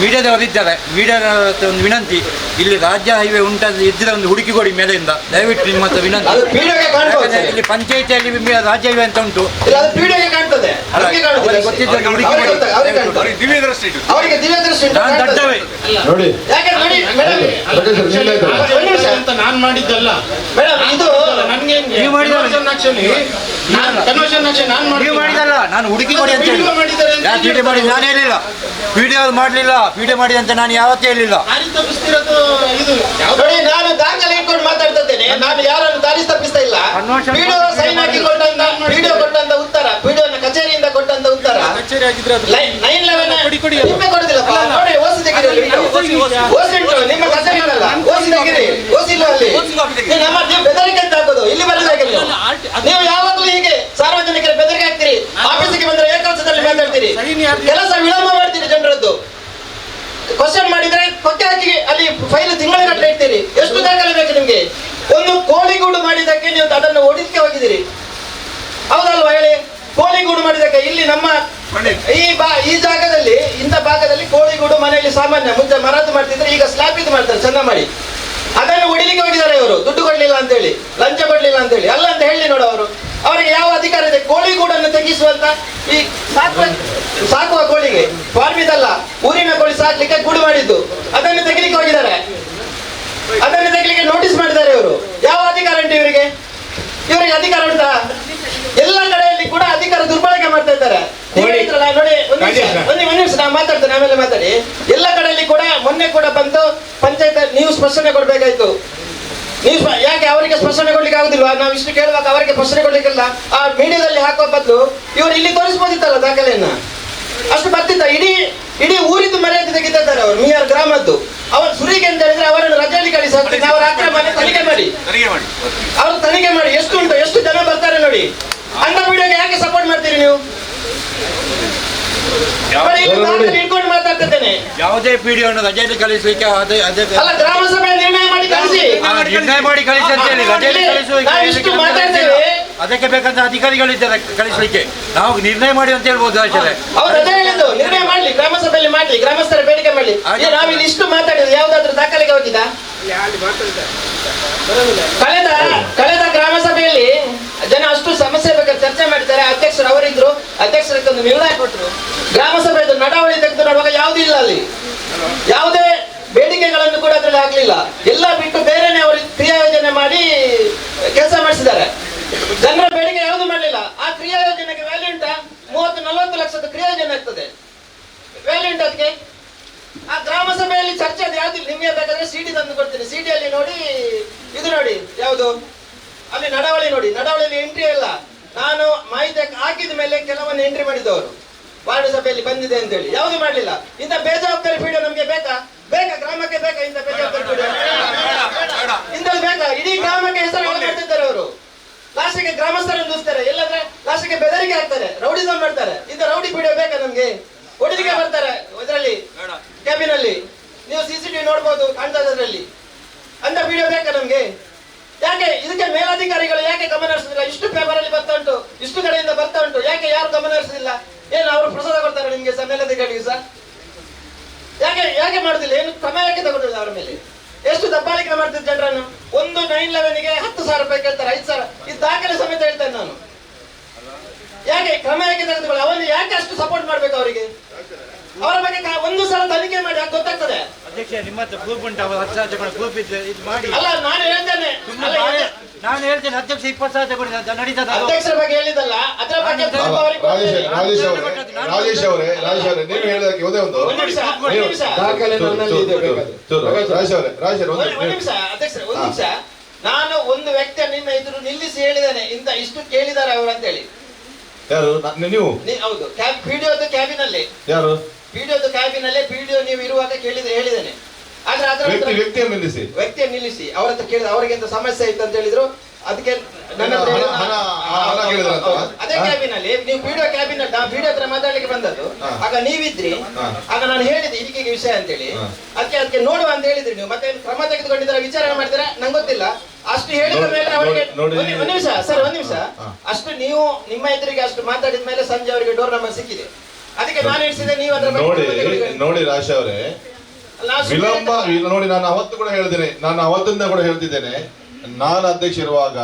ಮೀಡಿಯಾದವರು ಇದ್ದಾರೆ ಮೀಡಿಯಾದ ಒಂದು ವಿನಂತಿ ಇಲ್ಲಿ ರಾಜ್ಯ ಹೈವೇ ಉಂಟಂದ್ರೆ ಇದ್ರೆ ಒಂದು ಹುಡುಕಿ ಕೊಡಿ ಮೇಲೆಯಿಂದ ದಯವಿಟ್ಟು ನಿಮ್ಮ ಹತ್ರ ವಿನಂತಿ. ಇಲ್ಲಿ ಪಂಚಾಯಿತಿಯಲ್ಲಿ ರಾಜ್ಯ ಹೈವೇ ಅಂತ ಉಂಟು. ಹುಡುಕಿ ಕೊಡಿ. ನಾನು ದಡ್ಡವೇ. ಒಂದು ನಾನ್ ಮಾಡಿದ್ದಲ್ಲ. ನೀವು ಮಾಡಿದಲ್ಲ? ನಾನ್ ಹುಡುಕಿ ಮಾಡಿ ಅಂತ ಹೇಳಿ. ವಿಡಿಯೋ ವಿಡಿಯೋ ಮಾಡಿ? ನಾನು ಹೇಳಿಲ್ಲ. ವಿಡಿಯೋ ಮಾಡಲಿಲ್ಲ. ವಿಡಿಯೋ ಮಾಡಿ ಅಂತ ನಾನು ಯಾವತ್ತೂ ಹೇಳಿಲ್ಲ. ನೋಡಿ ನಾನು ದಾಖಲೆ ಇಟ್ಕೊಂಡು ಮಾತಾಡ್ತಾ ಇದ್ದೇನೆ ನಾನು ಯಾರನ್ನು ದಾರಿ ತಪ್ಪಿಸ್ತಾ ಇಲ್ಲ. ವಿಡಿಯೋ ಸೈನ್ ಹಾಕಿ ಕೊಟ್ಟಂತ ವಿಡಿಯೋ ಕೊಟ್ಟಂತ ಉತ್ತರ. ವಿಡಿಯೋನ ಕಚೇರಿಯಿಂದ ಕೊಟ್ಟಂತ ಉತ್ತರ. ಕಚೇರಿ ಆಗಿದ್ರೆ ಅದು ನೈನ್ ಲೆವೆನ್ ಕೊಡಿ, ಕೊಡಿ. ನಿಮ್ಮೆ ಕೊಡುದಿಲ್ಲಪ್ಪ. ನೋಡಿ ಓಸಿ ತೆಗಿರಿ ಅಲ್ಲಿ video. ಓಸಿ ಉಂಟು ನಿಮ್ಮ ಕಚೇರಿ ಅಲ್ಲ. ಓಸಿ ತೆಗಿರಿ. ಓಸಿ ಇಲ್ಲ ಅಲ್ಲಿ. ನೀವು ನಮ್ಮ ನೀವು ಬೆದರಿಕೆ ಅಂತ ಹಾಕೋದು. ಇಲ್ಲಿ ನೀವು. ನೀವು ಯಾವಾಗಲೂ ಹೀಗೆ ಸಾರ್ವಜನಿಕರ ಬೆದರಿಕೆ ಹಾಕ್ತೀರಿ ಆಫೀಸಿಗೆ ಬಂದ್ರೆ ಏಕವಚನದಲ್ಲಿ ಮಾತಾಡ್ತೀರಿ? ಕೆಲಸ ವಿಳಂಬ ಮಾಡ್ತೀರಿ ಜನರದ್ದು. ಕ್ವಶನ್ ಮಾಡಿದ್ರೆ ಪಕ್ಕ ಹಾಕಿ ಅಲ್ಲಿ ಫೈಲ್ ತಿಂಗಳ ಗಟ್ಟಲೆ ಇಡ್ತೀರಿ. ಎಷ್ಟು ದಾಖಲೆ ಬೇಕು ನಿಮ್ಗೆ? ಒಂದು ಕೋಳಿಗೂಡು ಮಾಡಿದಕ್ಕೆ ನೀವು ಅದನ್ನು ಓಡಿಸ್ಕೆ ಹೋಗಿದ್ದೀರಿ. ಹೌದಲ್ವಾ ಹೇಳಿ? ಕೋಳಿಗೂಡು ಮಾಡಿದಕ್ಕೆ ಇಲ್ಲಿ ನಮ್ಮ ಈ ಬಾ ಈ ಜಾಗದಲ್ಲಿ ಇಂಥ ಭಾಗದಲ್ಲಿ ಕೋಳಿಗೂಡು ಮನೆಯಲ್ಲಿ ಸಾಮಾನ್ಯ ಮುಂಚೆ ಮರದ್ದು ಮಾಡ್ತಿದ್ರೆ ಈಗ ಸ್ಲಾಬ್ ಇದು ಮಾಡ್ತಾರೆ ಚೆನ್ನ ಮಾಡಿ. ಅದನ್ನು ಹೊಡಿಲಿಕ್ಕೆ ಹೋಗಿದ್ದಾರೆ ಇವರು. ದುಡ್ಡು ಕೊಡ್ಲಿಲ್ಲ ಅಂತೇಳಿ. ಲಂಚ ಕೊಡ್ಲಿಲ್ಲ ಅಂತೇಳಿ ಅಲ್ಲ ಅಂತ ಹೇಳಿ ನೋಡು ಅವರು ಅವರಿಗೆ ಯಾವ ಅಧಿಕಾರ ಇದೆ ಕೋಳಿಗೂಡನ್ನು ತೆಗಿಸುವಂತ ಈ ಸಾಕುವ ಸಾಕುವ ಕೋಳಿಗೆ ಫಾರ್ಮ್ ಇದಲ್ಲ ಊರಿನ ಕೋಳಿ ಸಾಕ್ಲಿಕ್ಕೆ ಗೂಡು ಮಾಡಿದ್ದು ಅದನ್ನು ತೆಗಿಲಿಕ್ಕೆ ಹೋಗಿದ್ದಾರೆ ಅದನ್ನು ತೆಗಿಲಿಕ್ಕೆ ನೋಟಿಸ್ ಮಾಡಿದ್ದಾರೆ ಇವರು ಯಾವ ಅಧಿಕಾರ ಉಂಟು ಇವರಿಗೆ ಇವರಿಗೆ ಅಧಿಕಾರ ಉಂಟಾ ಎಲ್ಲ ಕಡೆಯಲ್ಲಿ ಕೂಡ ಅಧಿಕಾರ ದುರ್ಬಳಕೆ ಮಾಡ್ತಾ ಇದ್ದಾರೆ ನೀವು ಹೇಳಿದ್ರಲ್ಲ, ನೋಡಿ ಒಂದು ಒಂದು ನಿಮಿಷ ನಾನು ಮಾತಾಡ್ತೇನೆ ಆಮೇಲೆ ಮಾತಾಡಿ. ಎಲ್ಲ ಕಡೆಯಲ್ಲಿ ಕೂಡ ಮೊನ್ನೆ ಕೂಡ ಬಂದು ಪಂಚಾಯತ್ ನೀವು ಸ್ಪಷ್ಟನೆ ಕೊಡ್ಬೇಕಾಯ್ತು. ನೀವು ಯಾಕೆ ಅವರಿಗೆ ಸ್ಪಷ್ಟನೆ ಕೊಡ್ಲಿಕ್ಕೆ ಆಗುದಿಲ್ವಾ? ನಾವು ಇಷ್ಟು ಕೇಳುವಾಗ ಅವರಿಗೆ ಸ್ಪಷ್ಟನೆ ಕೊಡ್ಲಿಕ್ಕಿಲ್ಲ. ಆ ಮೀಡಿಯಾದಲ್ಲಿ ಹಾಕೋ ಬದಲು ಇವರು ಇಲ್ಲಿ ತೋರಿಸ್ಬೋದಿತ್ತಲ್ಲ ದಾಖಲೆಯನ್ನ? ಅಷ್ಟು ಬರ್ತಿದ್ದ ಇಡೀ ಇಡೀ ಊರಿದ್ದು ಮರ್ಯಾದೆ ತೆಗಿತಿದ್ದಾರೆ ಅವರು ಮಿಯಾರ್ ಗ್ರಾಮದ್ದು. ಅವರು ಸುರಿಗೆ ಅಂತ ಹೇಳಿದ್ರೆ ಅವರನ್ನು ರಜೆಯಲ್ಲಿ ಕಳಿಸಿ ಅವರ ಅಕ್ರಮನೆ ತನಿಖೆ ಮಾಡಿ. ಅವರು ತನಿಖೆ ಮಾಡಿ. ಎಷ್ಟು ಉಂಟು? ಎಷ್ಟು ಜನ ಬರ್ತಾರೆ ನೋಡಿ? ಅಂತ ವಿಡಿಯೋಗೆ ಯಾಕೆ ಸಪೋರ್ಟ್ ಮಾಡ್ತೀರಿ ನೀವು? ಇಟ್ಕೊಂಡು ಮಾತಾಡ್ತಿದ್ದೇನೆ. ಯಾವುದೇ ಪಿಡಿಯೋನು ರಜೆಯಲ್ಲಿ ಕಳಿಸಲಿಕ್ಕೆ ಅದೇ ಅದೇ ಅಲ್ಲ ಗ್ರಾಮ ಸಭೆ ನಿರ್ಣಯ ಮಾಡಿ ಕಳಿಸಿ. ಆ, ನಿರ್ಣಯ ಮಾಡಿ ಕಳಿಸಿ ಅಂತ ಹೇಳಿ ರಜೆಯಲ್ಲಿ ನಾವು ಇಷ್ಟು ಮಾತಾಡ್ತೇವೆ. ಅದಕ್ಕೆ ಬೇಕಂತ ಅಧಿಕಾರಿಗಳು ಇದ್ದಾರೆ ಕಳಿಸಲಿಕ್ಕೆ. ನಾವು ನಿರ್ಣಯ ಮಾಡಿ ಅಂತ ಹೇಳ್ಬೋದು ಆಚಾರ್ಯ ಅವ್ರು ಅದೇ ಹೇಳಿದ್ದು. ನಿರ್ಣಯ ಮಾಡ್ಲಿ ಗ್ರಾಮ ಸಭೆಯಲ್ಲಿ ಮಾಡ್ಲಿ ಗ್ರಾಮಸ್ಥರ ಬೇಡಿಕೆ ಮಾಡ್ಲಿ. ಈಗ ನಾವಿಲ್ಲಿ ಇಷ್ಟು ಮಾತಾಡಿದ್ರೆ ಯಾವ್ದಾದ್ರು ದಾಖಲೆಗೆ ಹೋಗಿದ ಕಳೆದ ಕಳೆದ ಗ್ರಾಮ ಸಭೆಯಲ್ಲಿ ಜನ ಅಷ್ಟು ಸಮಸ್ಯೆ ಬಗ್ಗೆ ಚರ್ಚೆ ಮಾಡಿದ್ದಾರೆ. ಅಧ್ಯಕ್ಷರು ಅವರಿದ್ರು. ಅಧ್ಯಕ್ಷರಕ್ಕೆ ಒಂದು ಕೊಟ್ಟರು ಗ್ರಾಮ ಸಭೆ ನಡಾವಳಿ ತೆಗೆದು ನೋಡುವಾಗ ಯಾವುದೂ ಇಲ್ಲ ಅಲ್ಲಿ. ಯಾವುದೇ ಬೇಡಿಕೆಗಳನ್ನು ಕೂಡ ಅದರಲ್ಲಿ ಆಗ್ಲಿಲ್ಲ ಎಲ್ಲ ಬಿಟ್ಟು ಬೇರೆನೆ ಅವರು ಕ್ರಿಯಾ ಯೋಜನೆ ಮಾಡಿ, ಕೆಲಸ ಮಾಡಿಸಿದ್ದಾರೆ. ಜನರ ಬೇಡಿಕೆ ಯಾವುದು ಮಾಡಲಿಲ್ಲ. ಆ ಕ್ರಿಯಾ ಯೋಜನೆಗೆ ವ್ಯಾಲ್ಯೂ ಉಂಟಾ? ಮೂವತ್ತು, ನಲವತ್ತು ಲಕ್ಷದ ಕ್ರಿಯಾ ಯೋಜನೆ ಆಗ್ತದೆ. ವ್ಯಾಲ್ಯೂ ಉಂಟು ಅದಕ್ಕೆ ಆ ಗ್ರಾಮ ಸಭೆಯಲ್ಲಿ ಚರ್ಚೆ ಅದು ಯಾವ್ದು ನಿಮಗೆ ಬೇಕಾದ್ರೆ ಸಿಡಿ ತಂದು ಕೊಡ್ತೀನಿ. ಸಿಡಿಯಲ್ಲಿ ನೋಡಿ, ಇದು ನೋಡಿ. ಯಾವುದು? ಅಲ್ಲಿ ನಡವಳಿ ನೋಡಿ ನಡವಳಿಯಲ್ಲಿ ಎಂಟ್ರಿ ಇಲ್ಲ ನಾನು ಮಾಹಿತಿ ಹಾಕಿದ ಮೇಲೆ ಕೆಲವನ್ನ ಎಂಟ್ರಿ ಮಾಡಿದವರು. ವಾರ್ಡ್ ಸಭೆಯಲ್ಲಿ ಬಂದಿದೆ ಅಂತ ಹೇಳಿ ಯಾವುದು ಮಾಡಲಿಲ್ಲ. ಇಂಥ ಬೇಜವಾಬ್ದಾರಿ ಪೀಡಿಯೋ ನಮ್ಗೆ ಬೇಕಾ? ಬೇಕಾ? ಗ್ರಾಮಕ್ಕೆ ಬೇಕಾ ಇಂಥ ಬೇಜವಾಬ್ದಾರಿ ಪೀಡಿಯೋ? ಇಂಥದ್ದು ಬೇಕಾ? ಇಡೀ ಗ್ರಾಮಕ್ಕೆ ಹೆಸರು ಮಾಡ್ತಿದ್ದಾರೆ ಅವರು. ಲಾಸ್ಟಿಗೆ ಗ್ರಾಮಸ್ಥರನ್ನು ದೂಸ್ತಾರೆ. ಇಲ್ಲಂದ್ರೆ ಲಾಸ್ಟಿಗೆ ಬೆದರಿಕೆ ಹಾಕ್ತಾರೆ. ರೌಡಿಸಮ್ ಮಾಡ್ತಾರೆ. ಇಂಥ ರೌಡಿ ಪೀಡಿಯೋ ಬೇಕಾ ನಮ್ಗೆ? ಹೊಡಿಲಿಕ್ಕೆ ಬರ್ತಾರೆ. ಇದರಲ್ಲಿ ಕ್ಯಾಬಿನ್ ಅಲ್ಲಿ. ನೀವು ಸಿಸಿಟಿವಿ ನೋಡ್ಬೋದು ಕಾಣ್ತಾ ಇದ್ರಲ್ಲಿ ಅಂತ ವಿಡಿಯೋ ಬೇಕಾ ನಮ್ಗೆ? ಯಾಕೆ ಇದಕ್ಕೆ ಮೇಲಾಧಿಕಾರಿಗಳು ಯಾಕೆ ಗಮನ ಹರಿಸುದಿಲ್ಲ? ಇಷ್ಟು ಪೇಪರ್ ಅಲ್ಲಿ ಬರ್ತಾ ಉಂಟು, ಇಷ್ಟು ಕಡೆಯಿಂದ ಬರ್ತಾ ಉಂಟು, ಯಾಕೆ ಯಾರು ಗಮನ ಹರಿಸುದಿಲ್ಲ? ಏನು ಅವರು ಪ್ರಸಾದ ಕೊಡ್ತಾರೆ ನಿಮ್ಗೆ ಸಹ ಮೇಲಧಿಕಾರಿಗೆ ಸಹ ಯಾಕೆ ಯಾಕೆ ಮಾಡುದಿಲ್ಲ? ಏನು ಕ್ರಮ ಯಾಕೆ ತಗೊಂಡಿಲ್ಲ ಅವರ ಮೇಲೆ? ಎಷ್ಟು ದಬ್ಬಾಳಿಕೆ ಮಾಡ್ತಿದ್ದ ಜನರನ್ನು? ಒಂದು ನೈನ್ ಲೆವೆನ್ಗೆ ಹತ್ತು ಸಾವಿರ ರೂಪಾಯಿ ಕೇಳ್ತಾರೆ, ಐದು ಸಾವಿರ. ಇದು ದಾಖಲೆ ಸಮೇತ ಹೇಳ್ತೇನೆ ನಾನು. ಯಾಕೆ, ಕ್ರಮ ಯಾಕೆ ತೆಗೆದುಕೊಳ್ಳಿ ಅವನು ಯಾಕೆ ಅಷ್ಟು ಸಪೋರ್ಟ್ ಮಾಡ್ಬೇಕು ಅವರಿಗೆ? ಅವರ ಬಗ್ಗೆ ಒಂದು ಸಲ ತನಿಖೆ ಮಾಡಿ ಗೊತ್ತಾಗ್ತದೆ. ಅಧ್ಯಕ್ಷ ನಿಮ್ಮ ಹತ್ರ ಗ್ರೂಪ್ ಉಂಟು? ಅವರು ಹತ್ತು ಸಾವಿರ ತಗೊಂಡು ಗ್ರೂಪ್ ಇದ್ದು ಇದು ಮಾಡಿ. ಅಲ್ಲ ನಾನು ಹೇಳ್ತೇನೆ. ಸುಮ್ನೆ ಬಾಳೆ- ನಾನು ಹೇಳ್ತೇನೆ ಅಧ್ಯಕ್ಷ ಇಪ್ಪತ್ತು ಸಾವಿರ ತಗೊಂಡು ನಡೀತದ ಅಧ್ಯಕ್ಷರ ಬಗ್ಗೆ ಹೇಳಿದಲ್ಲ ಅದರ ಬಗ್ಗೆ ನಾನು ಸ್ವಲ್ಪ ಅವರಿಗೆ ರಾಜೇಶ್ ಗೊತ್ತಿಲ್ಲ. ರಾಜೇಶ್ ಅವರೇ ರಾಜೇಶ್ ಅವರೇ ರಾಜೇಶ್ ಅವರೇ ನೀವು ಹೇಳಿದಕ್ಕೆ ಒಂದೇ ಒಂದು. ಒಂದು ನಿಮಿಷ ಒಂದು ನೀವು- ನಿಮಿಷ. ದಾಖಲೆ ನನ್ನಲ್ಲಿ ಇದೆ ಬೇಕಾದ್ರೆ. ಚೂರು, ರಾಜೇಶ್ ಅವರೇ ರಾಜೇಶ್ ಅವರೇ ಒಂದು ಒಂದು ಒಂದು ನಿಮಿಷ ಅಧ್ಯಕ್ಷರೇ ಒಂದು ನಿಮಿಷ. ನಾನು ಒಂದು ವ್ಯಕ್ತಿಯ ನಿಮ್ಮ ಎದುರು ನಿಲ್ಲಿಸಿ ಹೇಳಿದ್ದೇನೆ. ಇಂತ ಇಷ್ಟು ಕೇಳಿದ್ದಾರೆ ಅವರು ಅಂತ ಹೇಳಿ ಯಾರು? ನ- ನೀವು? ನೀ- ಹೌದು ಕ್ಯಾಬ್ ವಿಡಿಯೋದು ಕ್ಯಾಬಿನಲ್ಲಿ. ಯಾರು? ವಿಡಿಯೋದು ಕ್ಯಾಬಿನಲ್ಲೇ ಪಿಡಿಒ ವಿಡಿಯೋ ನೀವು ಇರುವಾಗ ಕೇಳಿದ್ರೆ ಹೇಳಿದ್ದೇನೆ. ಆದ್ರೆ ಅದರ ವ್ಯಕ್ತಿಯನ್ನು ನಿಲ್ಲಿಸಿ. ವ್ಯಕ್ತಿಯನ್ನು ನಿಲ್ಲಿಸಿ. ಅವ್ರ ಹತ್ರ ಕೇಳಿದ ಅವರಿಗೆ ಎಂತ ಸಮಸ್ಯೆ ಇತ್ತು ಅಂತ ಹೇಳಿದ್ರು. ಅದಕ್ಕೆ ನನ್ನ. ಅದೇ ಕ್ಯಾಬಿನಲ್ಲಿ ನೀವು ವಿಡಿಯೋ ಕ್ಯಾಬಿನ್ ವಿಡಿಯೋ ಹತ್ರ ಮಾತಾಡ್ಲಿಕ್ಕೆ ಬಂದದ್ದು. ಆಗ ನೀವಿದ್ರಿ. ಆಗ ನಾನು ಹೇಳಿದೆ ಇದಕ್ಕೆ ವಿಷಯ ಅಂತೇಳಿ. ಹೇಳಿ ಅದಕ್ಕೆ ಅದಕ್ಕೆ ನೋಡುವ ಅಂತ ಹೇಳಿದ್ರಿ ನೀವು. ಮತ್ತೆ ಕ್ರಮ ತೆಗೆದುಕೊಂಡಿದ್ದಾರೆ ವಿಚಾರಣೆ ಮಾಡ್ತೀರಾ ನಂಗೆ ಗೊತ್ತಿಲ್ಲ. ಅಷ್ಟು ಹೇಳಿದ ಮೇಲೆ ಅವರಿಗೆ ಒಂದು ನಿಮಿಷ ಸರ್ ಒಂದು ನಿಮಿಷ. ಅಷ್ಟು ನೀವು ನಿಮ್ಮ ಎದುರಿಗೆ ಅಷ್ಟು ಮಾತಾಡಿದ ಮೇಲೆ ಸಂಜೆ ಅವರಿಗೆ ಡೋರ್ ನಂಬರ್ ಸಿಕ್ಕಿದೆ. ಅದಕ್ಕೆ ನಾನು ಇಡಿಸಿದೆ ನೀವು ಅದ್ರ ನೋಡಿ ನೋಡಿ ರಾಶಿ ಅವರೇ. ವಿಳಂಬ ನೋಡಿ ನಾನು ಅವತ್ತು ಕೂಡ ಹೇಳ್ತೇನೆ ನಾನು ಅವತ್ತಿಂದ ಕೂಡ ಹೇಳ್ತಿದ್ದೇನೆ. ನಾನು ಅಧ್ಯಕ್ಷ ಇರುವಾಗ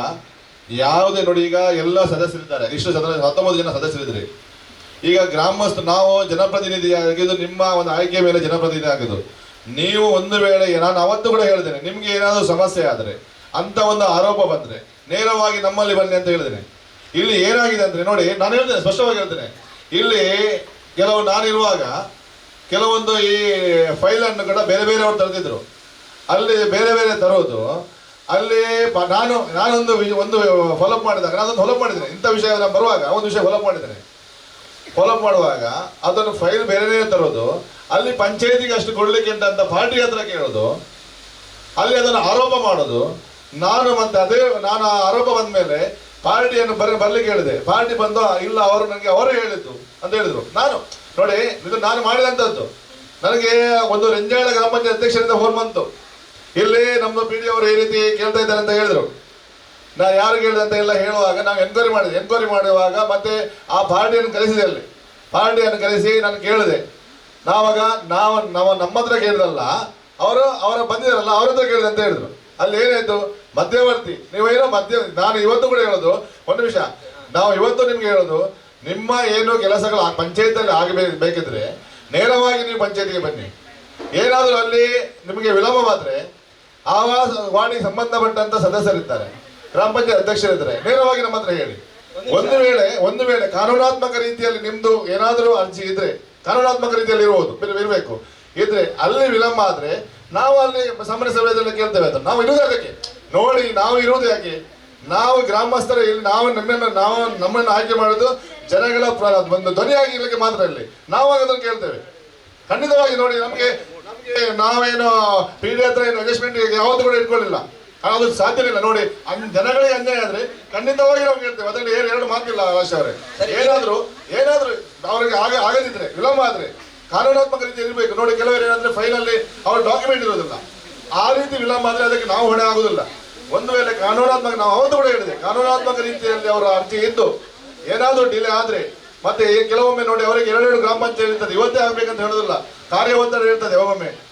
ಯಾವುದೇ ನೋಡಿ ಈಗ ಎಲ್ಲ ಸದಸ್ಯರಿದ್ದಾರೆ ಇಷ್ಟು ಸದಸ್ಯ ಹತ್ತೊಂಬತ್ತು ಜನ ಸದಸ್ಯರಿದ್ರಿ. ಈಗ ಗ್ರಾಮಸ್ಥ ನಾವು ಜನಪ್ರತಿನಿಧಿ ಆಗಿದ್ದು ನಿಮ್ಮ ಒಂದು ಆಯ್ಕೆ ಮೇಲೆ ಜನಪ್ರತಿನಿಧಿ ಆಗಿದ್ದು. ನೀವು ಒಂದು ವೇಳೆ ನಾನು ಅವತ್ತು ಕೂಡ ಹೇಳಿದ್ದೇನೆ ನಿಮ್ಗೆ ಏನಾದರೂ ಸಮಸ್ಯೆ ಆದರೆ ಅಂತ ಒಂದು ಆರೋಪ ಬಂದ್ರೆ ನೇರವಾಗಿ ನಮ್ಮಲ್ಲಿ ಬನ್ನಿ ಅಂತ ಹೇಳಿದ್ದೇನೆ ಇಲ್ಲಿ ಏನಾಗಿದೆ ಅಂದ್ರೆ ನೋಡಿ ನಾನು ಹೇಳ್ತೇನೆ ಸ್ಪಷ್ಟವಾಗಿ ಹೇಳ್ತೇನೆ ಇಲ್ಲಿ ಕೆಲವು ನಾನಿರುವಾಗ ಕೆಲವೊಂದು ಈ ಫೈಲ್ ಅನ್ನು ಕೂಡ ಬೇರೆ ಬೇರೆಯವರು ತರ್ತಿದ್ರು ಅಲ್ಲಿ ಬೇರೆ ಬೇರೆ ತರೋದು. ಅಲ್ಲಿ ನಾನು, ನಾನೊಂದು ಒಂದು ಫಾಲೋಅಪ್ ಮಾಡಿದಾಗ, ನಾನೊಂದು ಫಾಲೋಅಪ್ ಮಾಡಿದ್ದೇನೆ. ಇಂಥ ವಿಷಯ ನಾನು ಬರುವಾಗ, ಒಂದು ವಿಷಯ ಫಾಲೋಅಪ್ ಮಾಡಿದ್ದೇನೆ. ಫಾಲೋಅಪ್ ಮಾಡುವಾಗ ಅದನ್ನು ಫೈಲ್ ಬೇರೆನೇ ತರೋದು. ಅಲ್ಲಿ ಪಂಚಾಯತಿಗೆ ಅಷ್ಟು ಕೊಡ್ಲಿಕ್ಕೆ ಅಂತ ಪಾರ್ಟಿ ಹತ್ರ ಕೇಳೋದು. ಅಲ್ಲಿ ಅದನ್ನು ಆರೋಪ ಮಾಡೋದು. ನಾನು ಮತ್ತೆ ಅದೇ, ನಾನು ಆರೋಪ ಬಂದ ಮೇಲೆ ಪಾರ್ಟಿಯನ್ನು ಬರ, ಬರ್ಲಿಕ್ಕೆ ಹೇಳಿದೆ. ಪಾರ್ಟಿ ಬಂದು, ಇಲ್ಲ, ಅವರು ನನಗೆ ಅವರೇ ಹೇಳಿದ್ದು. ಅಂತ ಹೇಳಿದ್ರು. ನಾನು, ನೋಡಿ ಇದು ನಾನು ಮಾಡಿದಂಥದ್ದು ನನಗೆ ಒಂದು ರೆಂಜಾಳ ಗ್ರಾಮ ಪಂಚಾಯತ್ ಅಧ್ಯಕ್ಷರಿಂದ ಫೋನ್ ಬಂತು. ಇಲ್ಲಿ ನಮ್ಮ ಪಿ ಡಿ ಅವರು ಈ ರೀತಿ ಕೇಳ್ತಾ ಇದ್ದಾರೆ ಅಂತ ಹೇಳಿದ್ರು. ನಾ ಯಾರು ಹೇಳಿದೆ ಅಂತ ಎಲ್ಲ ಹೇಳುವಾಗ ನಾವು ಎನ್ಕ್ವೈರಿ ಮಾಡಿದೆ ಎನ್ಕ್ವೈರಿ ಮಾಡುವಾಗ ಮತ್ತೆ ಆ ಪಾರ್ಟಿಯನ್ನು ಕರೆಸಿದೆ ಅಲ್ಲಿ. ಪಾರ್ಟಿಯನ್ನು ಕರೆಸಿ ನಾನು ಕೇಳಿದೆ. ನಾವಾಗ ನಾವು ನಾವು ನಮ್ಮ ಹತ್ರ ಕೇಳಿದಲ್ಲ, ಅವರು ಅವರ ಬಂದಿದಾರಲ್ಲ, ಅವ್ರ ಹತ್ರ ಕೇಳಿದೆ ಅಂತ ಹೇಳಿದ್ರು. ಅಲ್ಲಿ ಏನಾಯ್ತು? ಮಧ್ಯವರ್ತಿ. ನೀವೇನೋ ಮಧ್ಯ, ನಾನು ಇವತ್ತು ಕೂಡ ಹೇಳೋದು, ಒಂದು ನಿಮಿಷ. ನಾವು ಇವತ್ತು ನಿಮ್ಗೆ ಹೇಳೋದು ನಿಮ್ಮ ಏನು ಕೆಲಸಗಳು ಆ ಪಂಚಾಯತಲ್ಲಿ ಆಗಬೇಕು ಬೇಕಿದ್ರೆ ನೇರವಾಗಿ ನೀವು ಪಂಚಾಯತಿಗೆ ಬನ್ನಿ. ಏನಾದರೂ ಅಲ್ಲಿ ನಿಮಗೆ ವಿಳಂಬವಾದ್ರೆ ಆವಾಸ ವಾರ್ಡಿಗೆ ಸಂಬಂಧಪಟ್ಟಂತ ಸದಸ್ಯರಿದ್ದಾರೆ. ಗ್ರಾಮ ಪಂಚಾಯತ್ ಅಧ್ಯಕ್ಷರಿದ್ದಾರೆ. ನೇರವಾಗಿ ನಮ್ಮ ಹತ್ರ ಹೇಳಿ. ಒಂದು ವೇಳೆ ಒಂದು ವೇಳೆ ಕಾನೂನಾತ್ಮಕ ರೀತಿಯಲ್ಲಿ ನಿಮ್ದು ಏನಾದರೂ ಅರ್ಜಿ ಇದ್ರೆ ಕಾನೂನಾತ್ಮಕ ರೀತಿಯಲ್ಲಿ ಇರುವುದು ಇರಬೇಕು ಇರ್ಬೇಕು. ಇದ್ರೆ ಅಲ್ಲಿ ವಿಳಂಬ ಆದ್ರೆ ನಾವು ಅಲ್ಲಿ ಸಮರ ಸಭೆಯಲ್ಲಿ ಕೇಳ್ತೇವೆ ಅದನ್ನು ನಾವು ಇರುವುದು ಅದಕ್ಕೆ ನೋಡಿ ನಾವು ಇರುವುದು ಯಾಕೆ? ನಾವು ಗ್ರಾಮಸ್ಥರ ಇಲ್ಲಿ ನಾವು ನಮ್ಮನ್ನ ನಾವು ನಮ್ಮನ್ನು ಆಯ್ಕೆ ಮಾಡೋದು ಜನಗಳ ಒಂದು ಧ್ವನಿಯಾಗಿ ಇರ್ಲಿಕ್ಕೆ ಮಾತ್ರ ಇಲ್ಲಿ. ನಾವು ಅದನ್ನು ಕೇಳ್ತೇವೆ. ಖಂಡಿತವಾಗಿ ನೋಡಿ ನಮಗೆ ನಮಗೆ ನಾವೇನು ಪಿ ಡಿ ಹತ್ರ ಏನು ಅಡ್ಜಸ್ಟ್ಮೆಂಟ್ ಯಾವತ್ತೂ ಕೂಡ ಇಟ್ಕೊಳ್ಳಿಲ್ಲ. ಅದು ಸಾಧ್ಯವಿಲ್ಲ ಇಲ್ಲ. ನೋಡಿ ಜನಗಳಿಗೆ ಅನ್ಯಾಯ ಆದ್ರೆ ಖಂಡಿತವಾಗಿ ನಾವು ಕೇಳ್ತೇವೆ. ಅದರಲ್ಲಿ ಏನು ಎರಡು ಮಾತಿಲ್ಲ ಆಶ ಅವರೇ. ಏನಾದ್ರು ಏನಾದ್ರು ಅವರಿಗೆ ಆಗ ಆಗದಿದ್ರೆ ವಿಳಂಬ ಆದ್ರೆ ಕಾನೂನಾತ್ಮಕ ರೀತಿ ಇರಬೇಕು. ನೋಡಿ ಕೆಲವರು ಏನಂದ್ರೆ ಫೈನಲ್ಲಿ ಅವ್ರ ಡಾಕ್ಯುಮೆಂಟ್ ಇರೋದಿಲ್ಲ. ಆ ರೀತಿ ವಿಳಂಬ ಆದ್ರೆ ಅದಕ್ಕೆ ನಾವು ಹೊಣೆ ಆಗುದಿಲ್ಲ. ಒಂದು ವೇಳೆ ಕಾನೂನಾತ್ಮಕ ನಾವು ಅವತ್ತು ಕೂಡ ಹೇಳಿದೆ. ಕಾನೂನಾತ್ಮಕ ರೀತಿಯಲ್ಲಿ ಅವರ ಅರ್ಜಿ ಇದ್ದು ಏನಾದರೂ ಡಿಲೇ ಆದರೆ ಮತ್ತೆ ಕೆಲವೊಮ್ಮೆ ನೋಡಿ ಅವರಿಗೆ ಎರಡೆರಡು ಗ್ರಾಮ ಪಂಚಾಯತ್ ಇರ್ತದೆ. ಇವತ್ತೇ ಆಗ್ಬೇಕಂತ ಹೇಳೋದಿಲ್ಲ. ಕಾರ್ಯ ಒತ್ತಡ ಇರ್ತದೆ ಒಮ್ಮೊಮ್ಮೆ.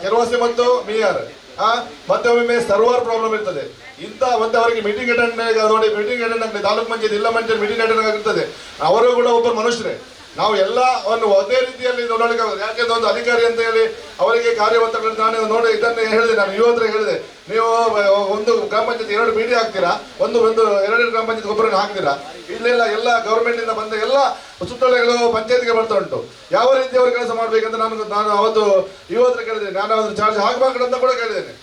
ಕೆರವಾಸಿ ಮತ್ತು ಮೇಯರ್, ಆ, ಮತ್ತೆ ಒಮ್ಮೆ ಸರ್ವರ್ ಪ್ರಾಬ್ಲಮ್ ಇರ್ತದೆ. ಇಂಥ ಮತ್ತೆ ಅವರಿಗೆ ಮೀಟಿಂಗ್ ಅಟೆಂಡ್ ನೋಡಿ ಮೀಟಿಂಗ್ ಅಟೆಂಡ್ ಆಗಲಿ, ತಾಲೂಕು ಪಂಚಾಯತ್ ಇಲ್ಲ ಪಂಚಾಯತ್ ಮೀಟಿಂಗ್ ಅಟೆಂಡ್ ಆಗಿರ್ತದೆ. ಅವರು ಕೂಡ ಒಬ್ಬರು ಮನುಷ್ಯರೇ. ನಾವು ಎಲ್ಲ ಒಂದು ಒಂದೇ ರೀತಿಯಲ್ಲಿ ನೋಡಲಿಕ್ಕೆ ಯಾಕೆ ಒಂದು ಅಧಿಕಾರಿ ಅಂತ ಹೇಳಿ ಅವರಿಗೆ ಕಾರ್ಯ ಒತ್ತಡ ನಾನು ನೋಡಿ ಇದನ್ನೇ ಹೇಳಿದೆ, ನಾನು ಯುವತ್ರ ಹೇಳಿದೆ. ನೀವು ಒಂದು ಗ್ರಾಮ ಪಂಚಾಯತ್ ಎರಡು ಬೀಡಿ ಹಾಕ್ತೀರಾ? ಒಂದು ಒಂದು ಎರಡು ಗ್ರಾಮ ಪಂಚಾಯತ್ ಗೊಬ್ಬರನ ಹಾಕ್ತೀರಾ? ಇಲ್ಲೆಲ್ಲ ಎಲ್ಲ ಗೌರ್ಮೆಂಟಿಂದ ಬಂದ ಎಲ್ಲ ಸುತ್ತೋಲೆಗಳು ಪಂಚಾಯತ್ಗೆ ಬರ್ತಾ ಉಂಟು. ಯಾವ ರೀತಿ ಅವರು ಕೆಲಸ ಮಾಡಬೇಕಂತ ನಾನು ನಾನು ಅವತ್ತು ಯುವತ್ರ ಕೇಳಿದೆ ನಾನು ಅದನ್ನು ಚಾರ್ಜ್ ಹಾಕಬಾರ್ದು ಅಂತ ಕೂಡ ಕೇಳಿದ್ದೇನೆ.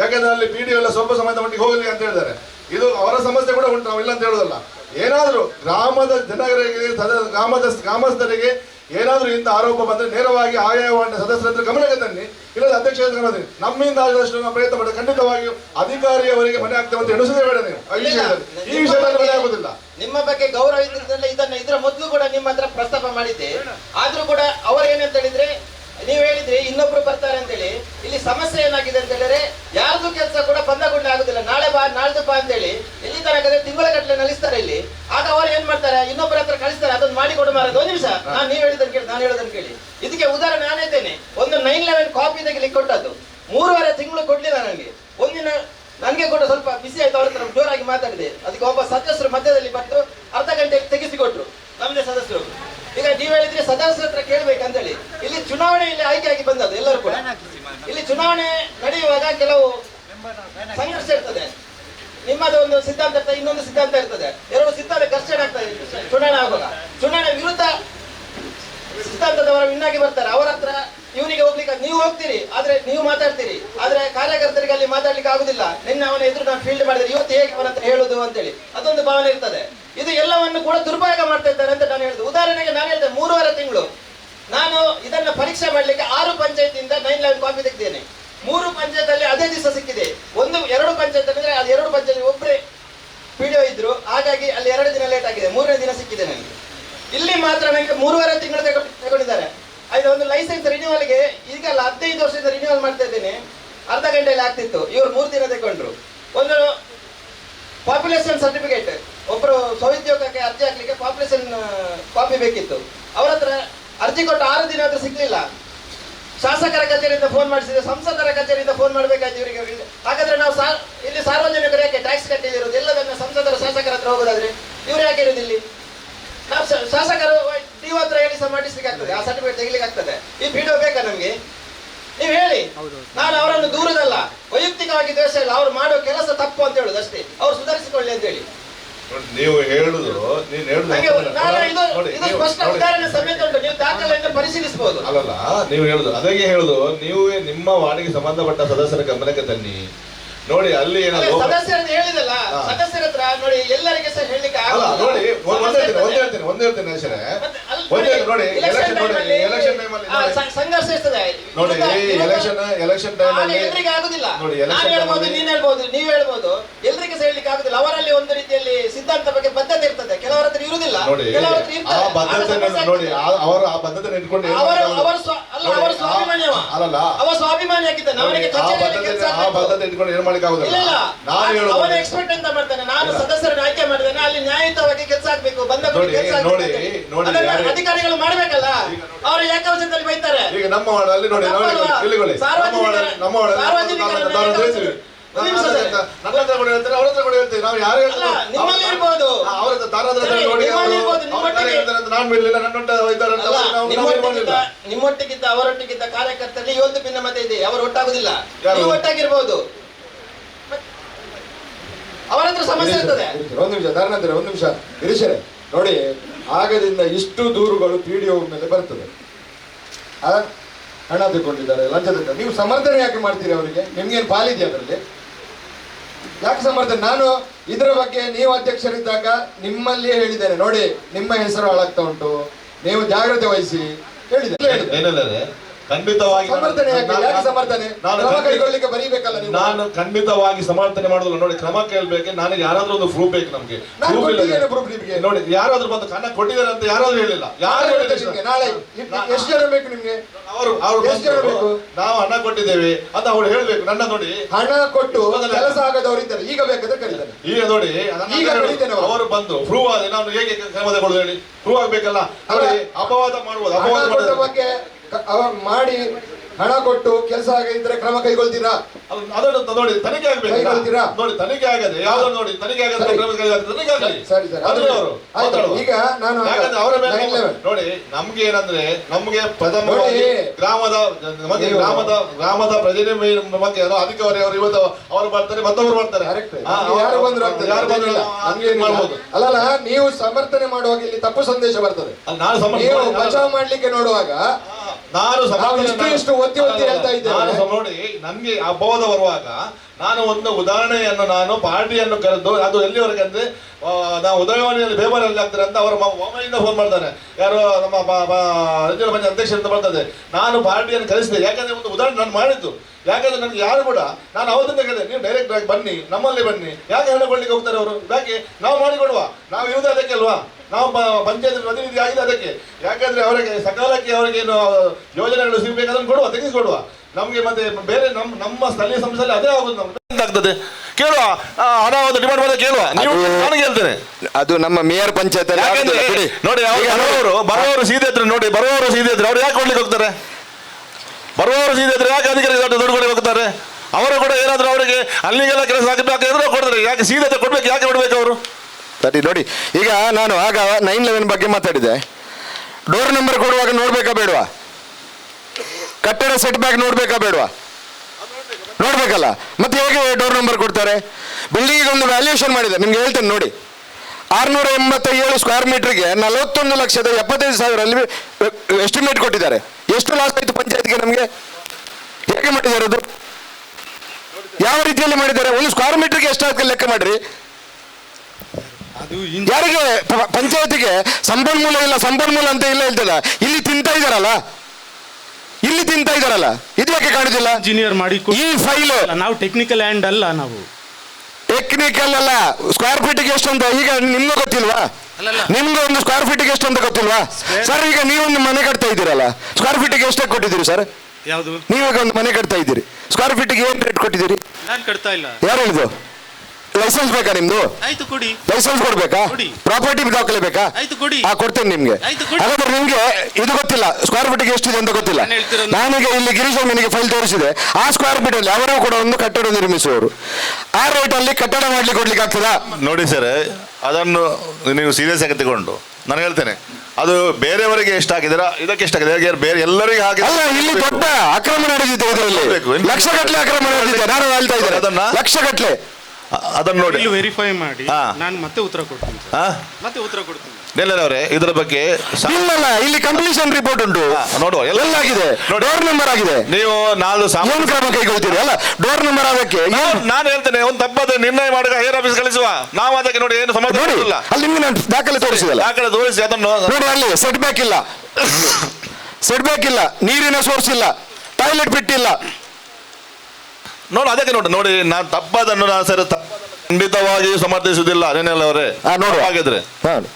ಯಾಕೆಂದ್ರೆ ಅಲ್ಲಿ ಪಿ ಡಿ ಎಲ್ಲ ಸ್ವಲ್ಪ ಸಮಯದ ಮಟ್ಟಿಗೆ ಹೋಗಲಿ ಅಂತ ಹೇಳಿದ್ದಾರೆ. ಇದು ಅವರ ಸಮಸ್ಯೆ ಕೂಡ ಉಂಟು, ನಾವು ಇಲ್ಲ ಅಂತ ಹೇಳೋದಲ್ಲ ಏನಾದರೂ ಗ್ರಾಮದ ಜನರಿಗೆ ಸದ- ಗ್ರಾಮದ ಗ್ರಾಮಸ್ಥರಿಗೆ ಏನಾದರೂ ಇಂಥ ಆರೋಪ ಬಂದರೆ ನೇರವಾಗಿ ಆಯಾ ವಾರ್ಡ್ ಸದಸ್ಯರ ಹತ್ರ ಗಮನಕ್ಕೆ ತನ್ನಿ. ಇಲ್ಲದ ಅಧ್ಯಕ್ಷ ಗಮನ ನಮ್ಮಿಂದ ಆದಷ್ಟು ನಾವು ಪ್ರಯತ್ನ ಮಾಡಿ ಖಂಡಿತವಾಗಿಯೂ ಅಧಿಕಾರಿಯವರಿಗೆ ಮನೆ ಆಗ್ತೇವೆ ಅಂತ ಎಣಿಸದೆ ಬೇಡ ನೀವು. ಆ ವಿಷಯದಲ್ಲಿ. ಈ ವಿಷಯದಲ್ಲಿ ಮನೆ ಆಗುದಿಲ್ಲ. ನಿಮ್ಮ ಬಗ್ಗೆ ಗೌರವ ಇದ್ದಿದ್ದಲ್ಲ ಇದನ್ನ ಇದರ ಮೊದಲು ಕೂಡ ನಿಮ್ಮ ಹತ್ರ ಪ್ರಸ್ತಾಪ ಮಾಡಿದ್ದೆ. ಆದ್ರೂ ಕೂಡ ಅವರು ಏನಂತ ಹೇಳಿದ್ರೆ ನೀವು ಹೇಳಿದ್ರಿ ಇನ್ನೊಬ್ರು ಬರ್ತಾರೆ ಅಂತೇಳಿ ಇಲ್ಲಿ ಸಮಸ್ಯೆ ಏನಾಗಿದೆ ಅಂತ ಹೇಳಿದ್ರೆ ಯಾರ್ದು ಅಂತೇಳಿ ಇಲ್ಲಿ ತನಕ ತಿಂಗಳ ಗಟ್ಟಲೆ ನಲಿಸ್ತಾರೆ ಇಲ್ಲಿ. ಆಗ ಅವ್ರು ಏನ್ ಮಾಡ್ತಾರೆ? ಇನ್ನೊಬ್ಬರ ಹತ್ರ ಕಳಿಸ್ತಾರೆ ಅದೊಂದು ಮಾಡಿ ಕೊಡು ಮಾರದು. ಒಂದು ನಿಮಿಷ ನಾನು ನೀವು ಹೇಳಿದನ್ ಕೇಳಿ ನಾನು ಹೇಳೋದನ್ನ ಕೇಳಿ. ಇದಕ್ಕೆ ಉದಾಹರಣೆ ನಾನೇ ಇದ್ದೇನೆ. ಒಂದು ನೈನ್ ಲೆವೆನ್ ಕಾಪಿ ತೆಗಿಲಿಕ್ಕೆ ಕೊಟ್ಟದ್ದು. ಮೂರುವರೆ ತಿಂಗಳು ಕೊಡ್ಲಿಲ್ಲ ನನಗೆ. ಒಂದಿನ ನನಗೆ ಕೂಡ ಸ್ವಲ್ಪ ಬಿಸಿ ಆಯ್ತು ಅವ್ರ ಹತ್ರ ಜೋರಾಗಿ ಮಾತಾಡಿದೆ. ಅದಕ್ಕೆ ಒಬ್ಬ ಸದಸ್ಯರು ಮಧ್ಯದಲ್ಲಿ ಬಂದು ಅರ್ಧ ಗಂಟೆ ತೆಗೆಸಿಕೊಟ್ರು. ನಮ್ಮದೇ ಸದಸ್ಯರು. ಈಗ ನೀವು ಹೇಳಿದ್ರೆ ಸದಸ್ಯರ ಹತ್ರ ಕೇಳ್ಬೇಕಂತೇಳಿ. ಇಲ್ಲಿ ಚುನಾವಣೆಯಲ್ಲಿ ಆಗಿ ಬಂದದ್ದು ಎಲ್ಲರೂ ಕೂಡ. ಇಲ್ಲಿ ಚುನಾವಣೆ ನಡೆಯುವಾಗ ಕೆಲವು ಸಂಘರ್ಷ ಇರ್ತದೆ. ನಿಮ್ಮದು ಒಂದು ಸಿದ್ಧಾಂತ ಇರ್ತದೆ ಇನ್ನೊಂದು ಸಿದ್ಧಾಂತ ಇರ್ತದೆ. ಎರಡು ಸಿದ್ಧಾಂತ ಘರ್ಷಣೆ ಆಗ್ತದೆ ಚುನಾವಣೆ ಆಗುವಾಗ. ಚುನಾವಣೆ ವಿರುದ್ಧ ಸಿದ್ಧಾಂತದವರು ವಿನ್ನಾಗಿ ಬರ್ತಾರೆ. ಅವರ ಹತ್ರ ಇವನಿಗೆ ಹೋಗ್ಲಿಕ್ಕೆ ನೀವು ಹೋಗ್ತೀರಿ ಆದ್ರೆ ನೀವು ಮಾತಾಡ್ತೀರಿ. ಆದ್ರೆ ಕಾರ್ಯಕರ್ತರಿಗೆ ಅಲ್ಲಿ ಮಾತಾಡ್ಲಿಕ್ಕೆ ಆಗುದಿಲ್ಲ. ನಿನ್ನೆ ಅವನ ಎದುರು ನಾನು ಫೀಲ್ಡ್ ಮಾಡಿದ್ರೆ ಇವತ್ತು ಹೇಗೆ ಅವನ ಹತ್ರ ಹೇಳುದು ಅಂತೇಳಿ. ಅದೊಂದು ಭಾವನೆ ಇರ್ತದೆ. ಇದು ಎಲ್ಲವನ್ನು ಕೂಡ ದುರ್ಭಾಗ ಮಾಡ್ತಾ ಇದ್ದಾರೆ ಅಂತ ನಾನು ಹೇಳಿದೆ. ಉದಾಹರಣೆಗೆ ನಾನು ಹೇಳಿದೆ, ಮೂರುವರೆ ತಿಂಗಳು. ನಾನು ಇದನ್ನ ಪರೀಕ್ಷೆ ಮಾಡ್ಲಿಕ್ಕೆ ಆರು ಪಂಚಾಯತಿಯಿಂದ ನೈನ್ ಲೆವೆನ್ ಕಾಪಿ ತೆಗ್ದೇನೆ ಮೂರು ಪಂಚಾಯತಲ್ಲಿ ಅದೇ ದಿವಸ ಸಿಕ್ಕಿದೆ. ಒಂದು, ಎರಡು ಪಂಚಾಯತ್ ಅಂದ್ರೆ ಅದು ಎರಡು ಪಂಚಾಯತ್ ಒಬ್ಬರೇ ಪಿಡಿಒ ಇದ್ರು. ಹಾಗಾಗಿ ಅಲ್ಲಿ ಎರಡು ದಿನ ಲೇಟ್ ಆಗಿದೆ. ಮೂರನೇ ದಿನ ಸಿಕ್ಕಿದೆ ನನಗೆ. ಇಲ್ಲಿ ಮಾತ್ರ ನನಗೆ ಮೂರುವರೆ ತಿಂಗಳು ತಗೊಂಡು ತಗೊಂಡಿದ್ದಾರೆ. ಅದು ಒಂದು ಲೈಸೆನ್ಸ್ ರಿನ್ಯೂವಲ್ಗೆ ಈಗಲ್ಲ ಹದಿನೈದು ವರ್ಷದಿಂದ ರಿನ್ಯೂವಲ್ ಮಾಡ್ತಾ ಇದ್ದೇನೆ. ಅರ್ಧ ಗಂಟೆಯಲ್ಲಿ ಆಗ್ತಿತ್ತು. ಇವರು ಮೂರು ದಿನ ತಗೊಂಡ್ರು. ಒಂದು ಪಾಪ್ಯುಲೇಷನ್ ಸರ್ಟಿಫಿಕೇಟ್. ಒಬ್ಬರು ಸ್ವಉದ್ಯೋಗಕ್ಕೆ ಅರ್ಜಿ ಹಾಕ್ಲಿಕ್ಕೆ ಪಾಪ್ಯುಲೇಷನ್ ಕಾಪಿ ಬೇಕಿತ್ತು. ಅವರ ಹತ್ರ ಅರ್ಜಿ ಕೊಟ್ಟು ಆರು ದಿನ ಆದ್ರೂ ಸಿಗ್ಲಿಲ್ಲ. ಶಾಸಕರ ಕಚೇರಿಯಿಂದ ಫೋನ್ ಮಾಡಿಸಿದ್ರೆ ಸಂಸದರ ಕಚೇರಿಯಿಂದ ಫೋನ್ ಮಾಡಬೇಕಾಯ್ತು ಇವರಿಗೆ. ಹಾಗಾದ್ರೆ ನಾವು ಇಲ್ಲಿ ಸಾರ್ವಜನಿಕರು ಯಾಕೆ ಟ್ಯಾಕ್ಸ್ ಕಟ್ಟಿದಿರೋದು? ಎಲ್ಲದನ್ನ ಸಂಸದರ, ಶಾಸಕರ ಹತ್ರ ಹೋಗೋದಾದ್ರೆ ಇವ್ರು ಯಾಕೆ ಇರೋದು ಇಲ್ಲಿ? ನಾವು ಶಾಸಕರು ಡಿ ಹತ್ರ ಹೇಳಿ ಸಹ ಮಾಡಿಸ್ಲಿಕ್ಕೆ ಆಗ್ತದೆ. ಆ ಸರ್ಟಿಫಿಕೇಟ್ ತೆಗಿಲಿಕ್ಕೆ ಆಗ್ತದೆ. ಈ ವಿಡಿಯೋ ಬೇಕಾ ನಮ್ಗೆ? ನೀವು ಹೇಳಿ. ನಾನು ಅವರನ್ನು ದೂರದಲ್ಲ. ವೈಯಕ್ತಿಕವಾಗಿ ದ್ವೇಷ ಇಲ್ಲ ಅವ್ರು ಮಾಡೋ ಕೆಲಸ ತಪ್ಪು ಅಂತ ಹೇಳುದು ಅಷ್ಟೇ. ಅವ್ರು ಸುಧಾರಿಸಿಕೊಳ್ಳಿ ಅಂತ ಹೇಳಿ. ನೋಡಿ, ನೀವು ಹೇಳುದು ನೀನ್ ಹೇಳುದು ಇದು ಸ್ಪಷ್ಟ. ಉದಾಹರಣೆ ಸಮೇತ ಉಂಟು. ನೀವು ಪರಿಶೀಲಿಸಬಹುದು ಅಲ್ಲಲ್ಲ ನೀವು ಹೇಳುದು. ಅದಕ್ಕೆ ಹೇಳುದು ನೀವು ನಿಮ್ಮ ವಾರ್ಡಿಗೆ ಸಂಬಂಧಪಟ್ಟ ಸದಸ್ಯರ ಗಮನಕ್ಕೆ ತನ್ನಿ. ನೋಡಿ ಅಲ್ಲಿ ಏನಾದ್ರು ಸದಸ್ಯರನ್ನು ಹೇಳಿದಲ್ಲ. ಸದಸ್ಯರ ಹತ್ರ ನೋಡಿ ಎಲ್ಲರಿಗೆ ಸಹ ಹೇಳಲಿಕ್ಕೆ ಆಗಲ್ಲ ಆಗುದಿಲ್ಲ. ನೋಡಿ ಒಂದೇ ಹೇಳ್ತೀನಿ ಒಂದ್ ಹೇಳ್ತೀನಿ ಒಂದ್ ಹೇಳ್ತೀನಿ ಅಲ್ಲಿ ಒಂದ್ ನೋಡಿ ಎಲೆಕ್ಷನ್ ನೋಡಿ ಅಲ್ಲಿ ಎಲೆಕ್ಷನ್ ಟೈಮಲ್ಲಿ ಆ, ಸಂಘರ್ಷ ಇರ್ತದೆ. ನೋಡಿ ಎಲೆಕ್ಷನ್ ಎಲೆಕ್ಷನ್ ಟೈಮ್ ಅಲ್ಲಿ ಎಲ್ರಿಗೂ ಆಗುದಿಲ್ಲ. ನೋಡಿ, ಎಲೆಕ್ಷನ್ ಹೇಳ್ಬೋದು ಅಲ್ಲಿ- ನೀನ್ ಹೇಳ್ಬೋದು ನೀವ್ ಹೇಳ್ಬೋದು ಎಲ್ರಿಗೆ ಸಹ ಹೇಳಲಿಕ್ಕೆ ಆಗುದಿಲ್ಲ. ಅವರಲ್ಲಿ ಒಂದು ರೀತಿಯಲ್ಲಿ ಸಿದ್ಧಾಂತ ಬಗ್ಗೆ ಬದ್ಧತೆ ಇರ್ತದೆ. ಕೆಲವರ ಹತ್ರ ಇರುವುದಿಲ್ಲ. ನೋಡಿ ಕೆಲವರ ಹತ್ರ ಆ ಬದ್ಧತೆ ನೋಡಿ ಅವರು ಆ ಬದ್ಧತೆ ಇಟ್ಕೊಂಡು ಅವರು ಅವರ ಅಲ್ಲ ಅವರ ಆ- ಸ್ವಾಭಿಮಾನಿ ಅವ ಅಲ್ಲಲ್ಲ. ಅವ ಸ್ವಾಭಿಮಾನಿ ಆಗಿದ್ದಾನೆ ಅವನಿಗೆ ಆ ಕಚೇರಿಯಲ್ಲಿ ಕೆಲಸ ಬದ್ಧತೆ ಆ ಬದ್ಧತೆ ಇಟ್ಕೊಂಡು ಏನ್ ಮಾಡ್ಲಿಕ್ಕೆ ಆಗುದಿಲ್ಲ. ಇಲ್ಲ ನಾನು ಹೇಳೋದು ಅವನ ಅಂತ ಮಾಡ್ತಾನೆ ನಾನು ಸದಸ್ಯರನ್ನು ಆಯ್ಕೆ ಮಾಡಿದ್ದೇನೆ ಅಲ್ಲಿ ನ್ಯಾಯಯುತವಾಗಿ ಕೆಲಸ ಆಗ್ಬೇಕು ಬಂದ ನೋಡಿ, ಕೆಲಸ ನೋಡಿ, ನೋಡಿ, ಯಾರೇ- ಅಧಿಕಾರಿಗಳು ಮಾಡ್ಬೇಕಲ್ಲ? ಅವ್ರು ಏಕವಚನದಲ್ಲಿ ಬೈತಾರೆ. ಈಗ ನಮ್ಮ ವಾರ್ಡಲ್ಲಿ ನೋಡಿ ನೋಡಿ ತಪ್ಪಲ್ವಾ? ತಿಳಿಗೊಳ್ಳಿ ನಮ್ಮ ಸಾರ್ವಜನಿಕರ- ವಾರ್ಡಲ್ಲಿ ನಮ್ಮ ವಾರ್ಡಲ್ಲಿ ಸಾರ್ವಜನಿಕರನ್ನ ನಾನು- ನನ್ನ. ಹತ್ರ- ಕೂಡ ಹೇಳ್ತಾರೆ ಅವ್ರ ಹತ್ರ ಕೂಡ ಹೇಳ್ತೀವಿ ನಾವು ಯಾರು ನಿಮ್ಮಲ್ಲಿ ಇರ್ಬೋದು. ಅವ್ರ ಹತ್ರ ತಾರ ಹತ್ರ ನೋಡಿ ನಾನು ಬಿಡ್ಲಿಲ್ಲ ನನ್ನೊಟ್ಟ ಹೋಯ್ತಾರೆ ನಿಮ್ಮೊಟ್ಟಿಗಿದ್ದ ಅವರೊಟ್ಟಿಗಿದ್ದ ಕಾರ್ಯಕರ್ತರಲ್ಲಿ ಇವತ್ತು ಭಿನ್ನಮತ ಇದೆ ಅವರು ಒಟ್ಟಾಗುದಿಲ್ಲ? ನೀವು ಒಟ್ಟಾಗಿರ್ಬೋದು. ಅವರ ಹತ್ರ ಸಮಸ್ಯೆ ಇರ್ತದೆ. ಒಂದು ನಿಮಿಷ ಧಾರಣಾಂತರ ಒಂದು ನಿಮಿಷ. ಗಿರೀಶರೇ ನೋಡಿ ಆಗದಿಂದ ಇಷ್ಟು ದೂರುಗಳು ಪಿ ಡಿ ಒ ಮೇಲೆ ಬರ್ತದೆ. ಹಣ ತಗೊಂಡಿದ್ದಾರೆ ಲಂಚ ನೀವು ಸಮರ್ಥನೆ ಯಾಕೆ ಮಾಡ್ತೀರಿ ಅವರಿಗೆ? ನಿಮ್ಗೇನು ಪಾಲಿದೆಯಾ ಅದರಲ್ಲಿ? ಯಾಕೆ ಸಮರ್ಥನೆ ನಾನು ಇದರ ಬಗ್ಗೆ ನೀವು ಅಧ್ಯಕ್ಷರಿದ್ದಾಗ ನಿಮ್ಮಲ್ಲಿ ಹೇಳಿದ್ದೇನೆ. ನೋಡಿ, ನಿಮ್ಮ ಹೆಸರು ಹಾಳಾಗ್ತಾ ಉಂಟು. ನೀವು ಜಾಗ್ರತೆ ವಹಿಸಿ. ಹೇಳಿದೆ. ಹೇಳಿದೆ ಏನಿಲ್ಲದೆ ಖಂಡಿತವಾಗಿ ನಾನು- ಸಮರ್ಥನೆ ಯಾಕೆ? ಯಾಕೆ ಸಮರ್ಥನೆ? ನಾನು ಕ್ರಮ ಕೈಗೊಳ್ಳಿಕ್ಕೆ ಬರೀಬೇಕಲ್ಲ ನೀವು? ನಾನು ಖಂಡಿತವಾಗಿ ಸಮರ್ಥನೆ ಮಾಡೋದಿಲ್ಲ ನೋಡಿ ಕ್ರಮ ಕೇಳ್ಬೇಕು ನನಗೆ ಯಾರಾದ್ರೂ ಒಂದು ಪ್ರೂಫ್ ಬೇಕು ನಮ್ಗೆ. ನಾನು Proof ಇಲ್ಲ. ಕೊಟ್ಟಿದ್ದೇನೆ proof ನಿಮ್ಗೆ. ನೋಡಿ ಯಾರಾದ್ರೂ ಬಂದು ಕನ್ನ ಕೊಟ್ಟಿದ್ದಾರೆ ಅಂತ ಯಾರಾದ್ರೂ ಹೇಳಿಲ್ಲ. ಯಾರು ಹೇಳಿಲ್ಲ. ನಿಮ್ಗೆ ನಾಳೆ. ಎಷ್ಟು ಜನ ಬೇಕು ನಿಮ್ಗೆ? ಅವರು ಅವರು ಎಷ್ಟು ಜನ ಬೇಕು? ನಾವು ಹಣ ಕೊಟ್ಟಿದ್ದೇವೆ ಅಂತ ಅವ್ರು ಹೇಳ್ಬೇಕು. ನನ್ನ ನೋಡಿ. ಹಣ ಕೊಟ್ಟು ಕೆಲಸ ಆಗದವರು ಇದ್ದಾರೆ. ಈಗ ಬೇಕಾದ್ರೆ ಕರೀತಾರೆ. ಈಗ ನೋಡಿ ಈಗ ಕರೀತೇನೆ ಅವರು. ಅವರು ಬಂದು ಪ್ರೂವ್ ಆದ್ರೆ ನಾನು ಹೇಗೆ ಕ್ರಮ ತಗೊಳ್ಳೋದು ಹೇಳಿ? ಪ್ರೂವ್ ಆಗ್ಬೇಕಲ್ಲ? ನೋಡಿ ಅಲ್ಲ. ಅಪವಾದ ಮಾಡುವುದು ಹಣ ಅಪವಾದ ಕೊಟ್ಟ ಬಗ್ಗೆ ಕ- ಅವ ಮಾಡಿ ಹಣ ಕೊಟ್ಟು ಕೆಲಸ ಆಗಿದ್ರೆ ಕ್ರಮ ಕೈಗೊಳ್ತೀರಾ? ಅದು- ಅದನ್ನು ನೋಡಿ ತನಿಖೆ ಆಗಬೇಕು ಕೈಗೊಳ್ತೀರಾ? ನೋಡಿ ತನಿಖೆ ಆಗದೆ ಯಾವ್ದು ನೋಡಿ ತನಿಖೆ ಆಗದೆ. ಕ್ರಮ ತನಿಖೆ ಆಗಲಿ. ಸರಿ ಸರಿ ಅವರು ಈಗ ನಾನು ಅವರ ಮೇಲೆ ನೋಡಿ ನಮ್ಗೆ ಏನಂದ್ರೆ ನಮ್ಗೆ ಪ್ರಥಮವಾಗಿ ಗ್ರಾಮದ ನಮಗೆ ಗ್ರಾಮದ ಗ್ರಾಮದ ಪ್ರಜೆ ಬಗ್ಗೆ ಏನೋ ಅಧಿಕಾರಿ ಅವರು ಇವತ್ತು ಅವರು ಬರ್ತಾರೆ ಮತ್ತೊಬ್ರು ಬರ್ತಾರೆ. ಯಾರು ಬಂದ್ರು. ಯಾರು ಬಂದ್ರು. ನಮ್ಗೇನಿಲ್ಲ. ಮಾಡ್ಬೋದು. ಅಲ್ಲಲ್ಲ ನೀವು ಸಮರ್ಥನೆ ಮಾಡುವಾಗ ಇಲ್ಲಿ ತಪ್ಪು ಸಂದೇಶ ಬರ್ತದೆ. ನಾನು ಸಮರ್ಥನೆ ಮಾಡ್ಲಿಕ್ಕೆ ನೋಡುವಾಗ ನಾನು ಇಷ್ಟು ಒತ್ತಿ ಹೇಳ್ತಾ ನೋಡಿ ನನ್ಗೆ ಅಪವಾದ ಬರುವಾಗ ನಾನು ಒಂದು ಉದಾಹರಣೆಯನ್ನು ನಾನು ಪಾರ್ಟಿಯನ್ನು ಕರೆದು, ಅದು ಎಲ್ಲಿವರೆಗೆ ಅಂದ್ರೆ ನಾವು ಉದಯವಾಣಿಯಲ್ಲಿ ಪೇಪರಲ್ಲಿ ಆಗ್ತಾರೆ ಅಂತ ಅವರ ಮೊಬೈಲಿಂದ ಫೋನ್ ಮಾಡ್ತಾರೆ. ಯಾರು ನಮ್ಮ ರಂಜನ ಪಂಚಾಯತ್ ಅಧ್ಯಕ್ಷ ಅಂತ ಬರ್ತದೆ. ನಾನು ಪಾರ್ಟಿಯನ್ನು ಕರೆಸಿದೆ. ಯಾಕಂದ್ರೆ ಒಂದು ಉದಾಹರಣೆ ನಾನು ಮಾಡಿದ್ದು. ಯಾಕಂದ್ರೆ ನನಗೆ ಯಾರು ಕೂಡ, ನಾನು ಅವತ್ತಿಂದ ಕೇಳಿದೆ ನೀವು ಡೈರೆಕ್ಟ್ ಆಗಿ ಬನ್ನಿ, ನಮ್ಮಲ್ಲಿ ಬನ್ನಿ. ಯಾಕೆ ಹೇಳಿಕೊಳ್ಳಿಕ್ಕೆ ಹೋಗ್ತಾರೆ ಅವರು? ಯಾಕೆ? ನಾವು ಮಾಡಿಕೊಡುವ. ನಾವು ಇರುವುದೇ ಅದಕ್ಕೆ ಅಲ್ವಾ? ನಾವು ಪಂಚಾಯತ್ ಪ್ರತಿನಿಧಿ ಆಗಿದೆ ಅದಕ್ಕೆ. ಯಾಕಂದ್ರೆ ಅವರಿಗೆ ಸಕಾಲಕ್ಕೆ ಅವರಿಗೆ ಏನು ಯೋಜನೆಗಳು ಸಿಗಬೇಕು ಅದನ್ನು ಕೊಡುವ ತೆಗೆಸಿಕೊಡುವ. ನಮಗೆ ಮತ್ತೆ ಬೇರೆ ನಮ್ಮ ನಮ್ಮ ಸ್ಥಳೀಯ ಸಂಸ್ಥೆಯಲ್ಲಿ ಅದೇ ಆಗುದು ನಮ್ಗೆ. ಆಗ್ತದೆ ಕೇಳುವ. ಆ, ಹಣ ಒಂದು ಡಿಮಾಂಡ್ ಮಾಡಿದ್ರೆ ಕೇಳುವ. ನೀವು ನಾನು ನನಗೆ ಹೇಳ್ತೇನೆ ಅದು ನಮ್ಮ ಮೇಯರ್ ಪಂಚಾಯತ್ ನೋಡಿ ಅವ್ರು ಹಣವರು ಬರುವವರು ಸೀದೆ ಇದ್ರೆ ನೋಡಿ ಬರೋರು ಸೀದೆ ಇದ್ರೆ ಅವ್ರು ಯಾಕೆ ಕೊಡ್ಲಿಕ್ಕೆ ಹೋಗ್ತಾರೆ? ಬರುವವರು ಸೀದೆ ಇದ್ರೆ ಯಾಕೆ ಅಧಿಕಾರಿ ದುಡ್ಡು ಕೊಡ್ಲಿಕ್ಕೆ ಹೋಗ್ತಾರೆ? ಅವರು ಕೂಡ ಏನಾದ್ರು ಅವರಿಗೆ ಅಲ್ಲಿಗೆಲ್ಲ ಕೆಲಸ ಹಾಕಬೇಕಾದ್ರೆ ಕೊಡ್ತಾರೆ. ಯಾಕೆ ಸೀದೆ ಕೊಡ್ಬೇಕು ಯಾಕೆ ಕೊಡ್ಬೇಕು ಅವರು? ಸರಿ ನೋಡಿ. ಈಗ ನಾನು ಆಗ ನೈನ್ ಲೆವೆನ್ ಬಗ್ಗೆ ಮಾತಾಡಿದೆ. ಡೋರ್ ನಂಬರ್ ಕೊಡುವಾಗ ನೋಡ್ಬೇಕಾ ಬೇಡವಾ? ಕಟ್ಟಡ ಸೆಟ್ ಬ್ಯಾಕ್ ನೋಡ್ಬೇಕಾ ಬೇಡವಾ? ನೋಡ್ಬೇಕಲ್ಲ. ಮತ್ತೆ ಹೇಗೆ ಡೋರ್ ನಂಬರ್ ಕೊಡ್ತಾರೆ? ಬಿಲ್ಡಿಂಗ್ ಒಂದು ವ್ಯಾಲ್ಯೂಯೇಷನ್ ಮಾಡಿದೆ. ನಿಮ್ಗೆ ಹೇಳ್ತೇನೆ, ನೋಡಿ. ಆರ್ನೂರ ಎಂಬತ್ತೇಳು ಸ್ಕ್ವೇರ್ ಮೀಟರ್ಗೆ ನಲವತ್ತೊಂದು ಲಕ್ಷದ ಎಪ್ಪತ್ತೈದು ಸಾವಿರ ಅಲ್ಲಿ ಎಸ್ಟಿಮೇಟ್ ಕೊಟ್ಟಿದ್ದಾರೆ. ಎಷ್ಟು ಲಾಸ್ ಆಯ್ತು ಪಂಚಾಯತ್ಗೆ ನಮಗೆ? ಹೇಗೆ ಮಾಡಿದ್ದಾರೆ ಅದು? ಯಾವ ರೀತಿಯಲ್ಲಿ ಮಾಡಿದ್ದಾರೆ? ಒಂದು ಸ್ಕ್ವೇರ್ ಮೀಟರ್ಗೆ ಎಷ್ಟಾಗ್ತದೆ ಲೆಕ್ಕ ಮಾಡ್ರಿ? ಯಾರಿಗೆ ಪಂಚಾಯತಿಗೆ ಸಂಪನ್ಮೂಲ ಇಲ್ಲ ಸಂಪನ್ಮೂಲ ಅಂತ ಇಲ್ಲ ಹೇಳ್ತದ ಇಲ್ಲಿ ತಿಂತಾ ಇದಾರಲ್ಲ? ಇಲ್ಲಿ ತಿಂತಾ ಇದಾರಲ್ಲ? ಇದು ಯಾಕೆ ಕಾಣುದಿಲ್ಲ? ಇಂಜಿನಿಯರ್ ಮಾಡಿ ಈ ಫೈಲ್ ನಾವು ಟೆಕ್ನಿಕಲ್ ಹ್ಯಾಂಡ್ ಅಲ್ಲ ನಾವು. ಟೆಕ್ನಿಕಲ್ ಅಲ್ಲ. ಸ್ಕ್ವೇರ್ ಫೀಟ್ಗೆ ಎಷ್ಟು ಅಂತ ಈಗ ನಿಮ್ಗೆ ಗೊತ್ತಿಲ್ವಾ? ನಿಮ್ಗೆ ಒಂದು ಸ್ಕ್ವೇರ್ ಫೀಟ್ಗೆ ಎಷ್ಟು ಅಂತ ಗೊತ್ತಿಲ್ವಾ? ಸರ್ ಈಗ ನೀವೊಂದು ಮನೆ ಕಟ್ತಾ ಇದ್ದೀರಲ್ಲ ಸ್ಕ್ವೇರ್ ಫೀಟ್ಗೆ ಎಷ್ಟಕ್ಕೆ ಕೊಟ್ಟಿದ್ದೀರಿ ಸರ್ ಯಾವುದು? ನೀವಾಗ ಒಂದು ಮನೆ ಕಟ್ತಾ ಇದ್ದೀರಿ. ಸ್ಕ್ವೇರ್ ಫೀಟ್ಗೆ ಏನು ರೇಟ್ ಕೊಟ್ಟಿದ್ದೀರಿ? ನಾನು ಕಟ್ತಾ ಇಲ್ಲ. ಯಾರು ಹೇಳಿದ್ದು? ಲೈಸೆನ್ಸ್ ಬೇಕಾ ನಿಮ್ದು? ಆಯ್ತು ಕೊಡಿ. ಲೈಸೆನ್ಸ್ ಕೊಡ್ಬೇಕಾ? ಕೊಡಿ. ಪ್ರಾಪರ್ಟಿ ದಾಖಲೆ ಬೇಕಾ ಆಯ್ತು ಕೊಡಿ. ಕೊಡ್ತೇನೆ ನಿಮ್ಗೆ. ಆಯ್ತು, ಕೊಡಿ. ಹಾಗಾದ್ರೆ ನಿಮ್ಗೆ ಇದು ಗೊತ್ತಿಲ್ಲ. ಸ್ಕ್ವೇರ್ ಫೀಟ್ಗೆ ಎಷ್ಟಿದೆ ಅಂತ ಗೊತ್ತಿಲ್ಲ. ನಾನು ಹೇಳ್ತಿರೋದು- ನಾನೀಗ ಇಲ್ಲಿ ಗಿರೀಶ್ ನಿಮಗೆ ಫೈಲ್ ತೋರಿಸಿದೆ. ಆ ಸ್ಕ್ವೇರ್ ಫೀಟ್ ಅಲ್ಲಿ ಅವರು ಕೂಡ ಒಂದು ಕಟ್ಟಡ ನಿರ್ಮಿಸುವವರು. ಆ ರೇಟ್ ಅಲ್ಲಿ ಕಟ್ಟಡ ಮಾಡ್ಲಿಕ್ಕೆ ಕೊಡ್ಲಿಕ್ಕೆ ಆಗ್ತದಾ? ನೋಡಿ ಸರ್ ಅದನ್ನು ನೀವು ಸೀರಿಯಸ್ ಆಗಿ ತಗೊಂಡು ನಾನು ಹೇಳ್ತೇನೆ. ಅದು ಬೇರೆಯವರಿಗೆ ಎಷ್ಟಾಗಿದ್ದೀರಾ ಇದಕ್ಕೆ ಎಷ್ಟಾಗಿದೆ ಹಾಗೆ ಬೇರೆ ಎಲ್ಲರಿಗೂ ಹಾಗೆ ಅಲ್ಲ ಇಲ್ಲಿ ದೊಡ್ಡ ಅಕ್ರಮ ನಡೆದಿದೆ ಇದರಲ್ಲಿ. ಬೇಕು. ಇಲ್ಲಿ- ಲಕ್ಷ ಗಟ್ಟಲೆ ಅಕ್ರಮ ನಡೆದಿದೆ. ನಾನು ಹೇಳ್ತಾ ಇದ್ದೇನೆ. ಅದನ್ನ- ಲಕ್ಷ ಗಟ್ಟಲೆ ಅದನ್ನು ನೋಡಿ. ಇಲ್ಲಿ ವೆರಿಫೈ ಮಾಡಿ ನಾನು ಮತ್ತೆ ಉತ್ತರ ಕೊಡ್ತೀನಿ ಸರ್. ಹಾ. ಮತ್ತೆ ಉತ್ತರ ಕೊಡ್ತೀನಿ. ನೆಲ್ಲರವರೇ ಇದರ ಬಗ್ಗೆ ಇಲ್ಲ ಇಲ್ಲಲ್ಲ ಇಲ್ಲಿ ಕಂಪ್ಲೀಷನ್ ರಿಪೋರ್ಟ್ ಉಂಟು. ನೋಡುವ ಎಲ್ಲ ಎಲ್ಲ ಆಗಿದೆ ನೋಡಿ. ಡೋರ್ ನಂಬರ್ ಆಗಿದೆ. ನೀವು ನಾಲ್ಕು ಏನು ಸಾಮಾನ್ಯ ಕ್ರಮ ಕೈಗೊಳ್ತೀರಿ? ಅಲ್ಲ ಡೋರ್ ನಂಬರ್ ಅದಕ್ಕೆ ಏನು ನಾನು ಹೇಳ್ತೇನೆ ಒಂದು ತಪ್ಪಾದ ನಿರ್ಣಯ ಮಾಡುವ ಹೇರ್ ಆಫೀಸ್ ಕಳಿಸುವ. ನಾವು ಅದಕ್ಕೆ ನೋಡಿ ಏನು ಸಮಸ್ಯೆ ನೋಡಿ ಇಲ್ಲ ಅಲ್ಲಿ ನಿಮ್ಗೆ ನಾನು ದಾಖಲೆ ತೋರಿಸಿದಲ್ಲ. ದಾಖಲೆ ತೋರಿಸಿ ಅದನ್ನು ನೋಡಿ ಅಲ್ಲಿ ಸೆಟ್ ಬ್ಯಾಕ್ ಇಲ್ಲ. <coughs> ಸೆಟ್ ಬ್ಯಾಕ್ ಇಲ್ಲ ನೀರಿನ ಸೋರ್ಸ್ ಇಲ್ಲ ಟಾಯ್ಲೆಟ್ ಬಿಟ್ಟಿಲ್ಲ ನೋಡಿ ಅದಕ್ಕೆ ನೋಡಿ. ನೋಡಿ ನಾನು ತಪ್ಪದನ್ನು ನಾನು ಸರ್ ಖಂಡಿತವಾಗಿ ಸಮರ್ಥಿಸುವುದಿಲ್ಲ. ನೆನೆಲ್ಲವರೇ ಹಾ, ನೋಡುವ. ಹಾಗಿದ್ರೆ. ನೋಡಿ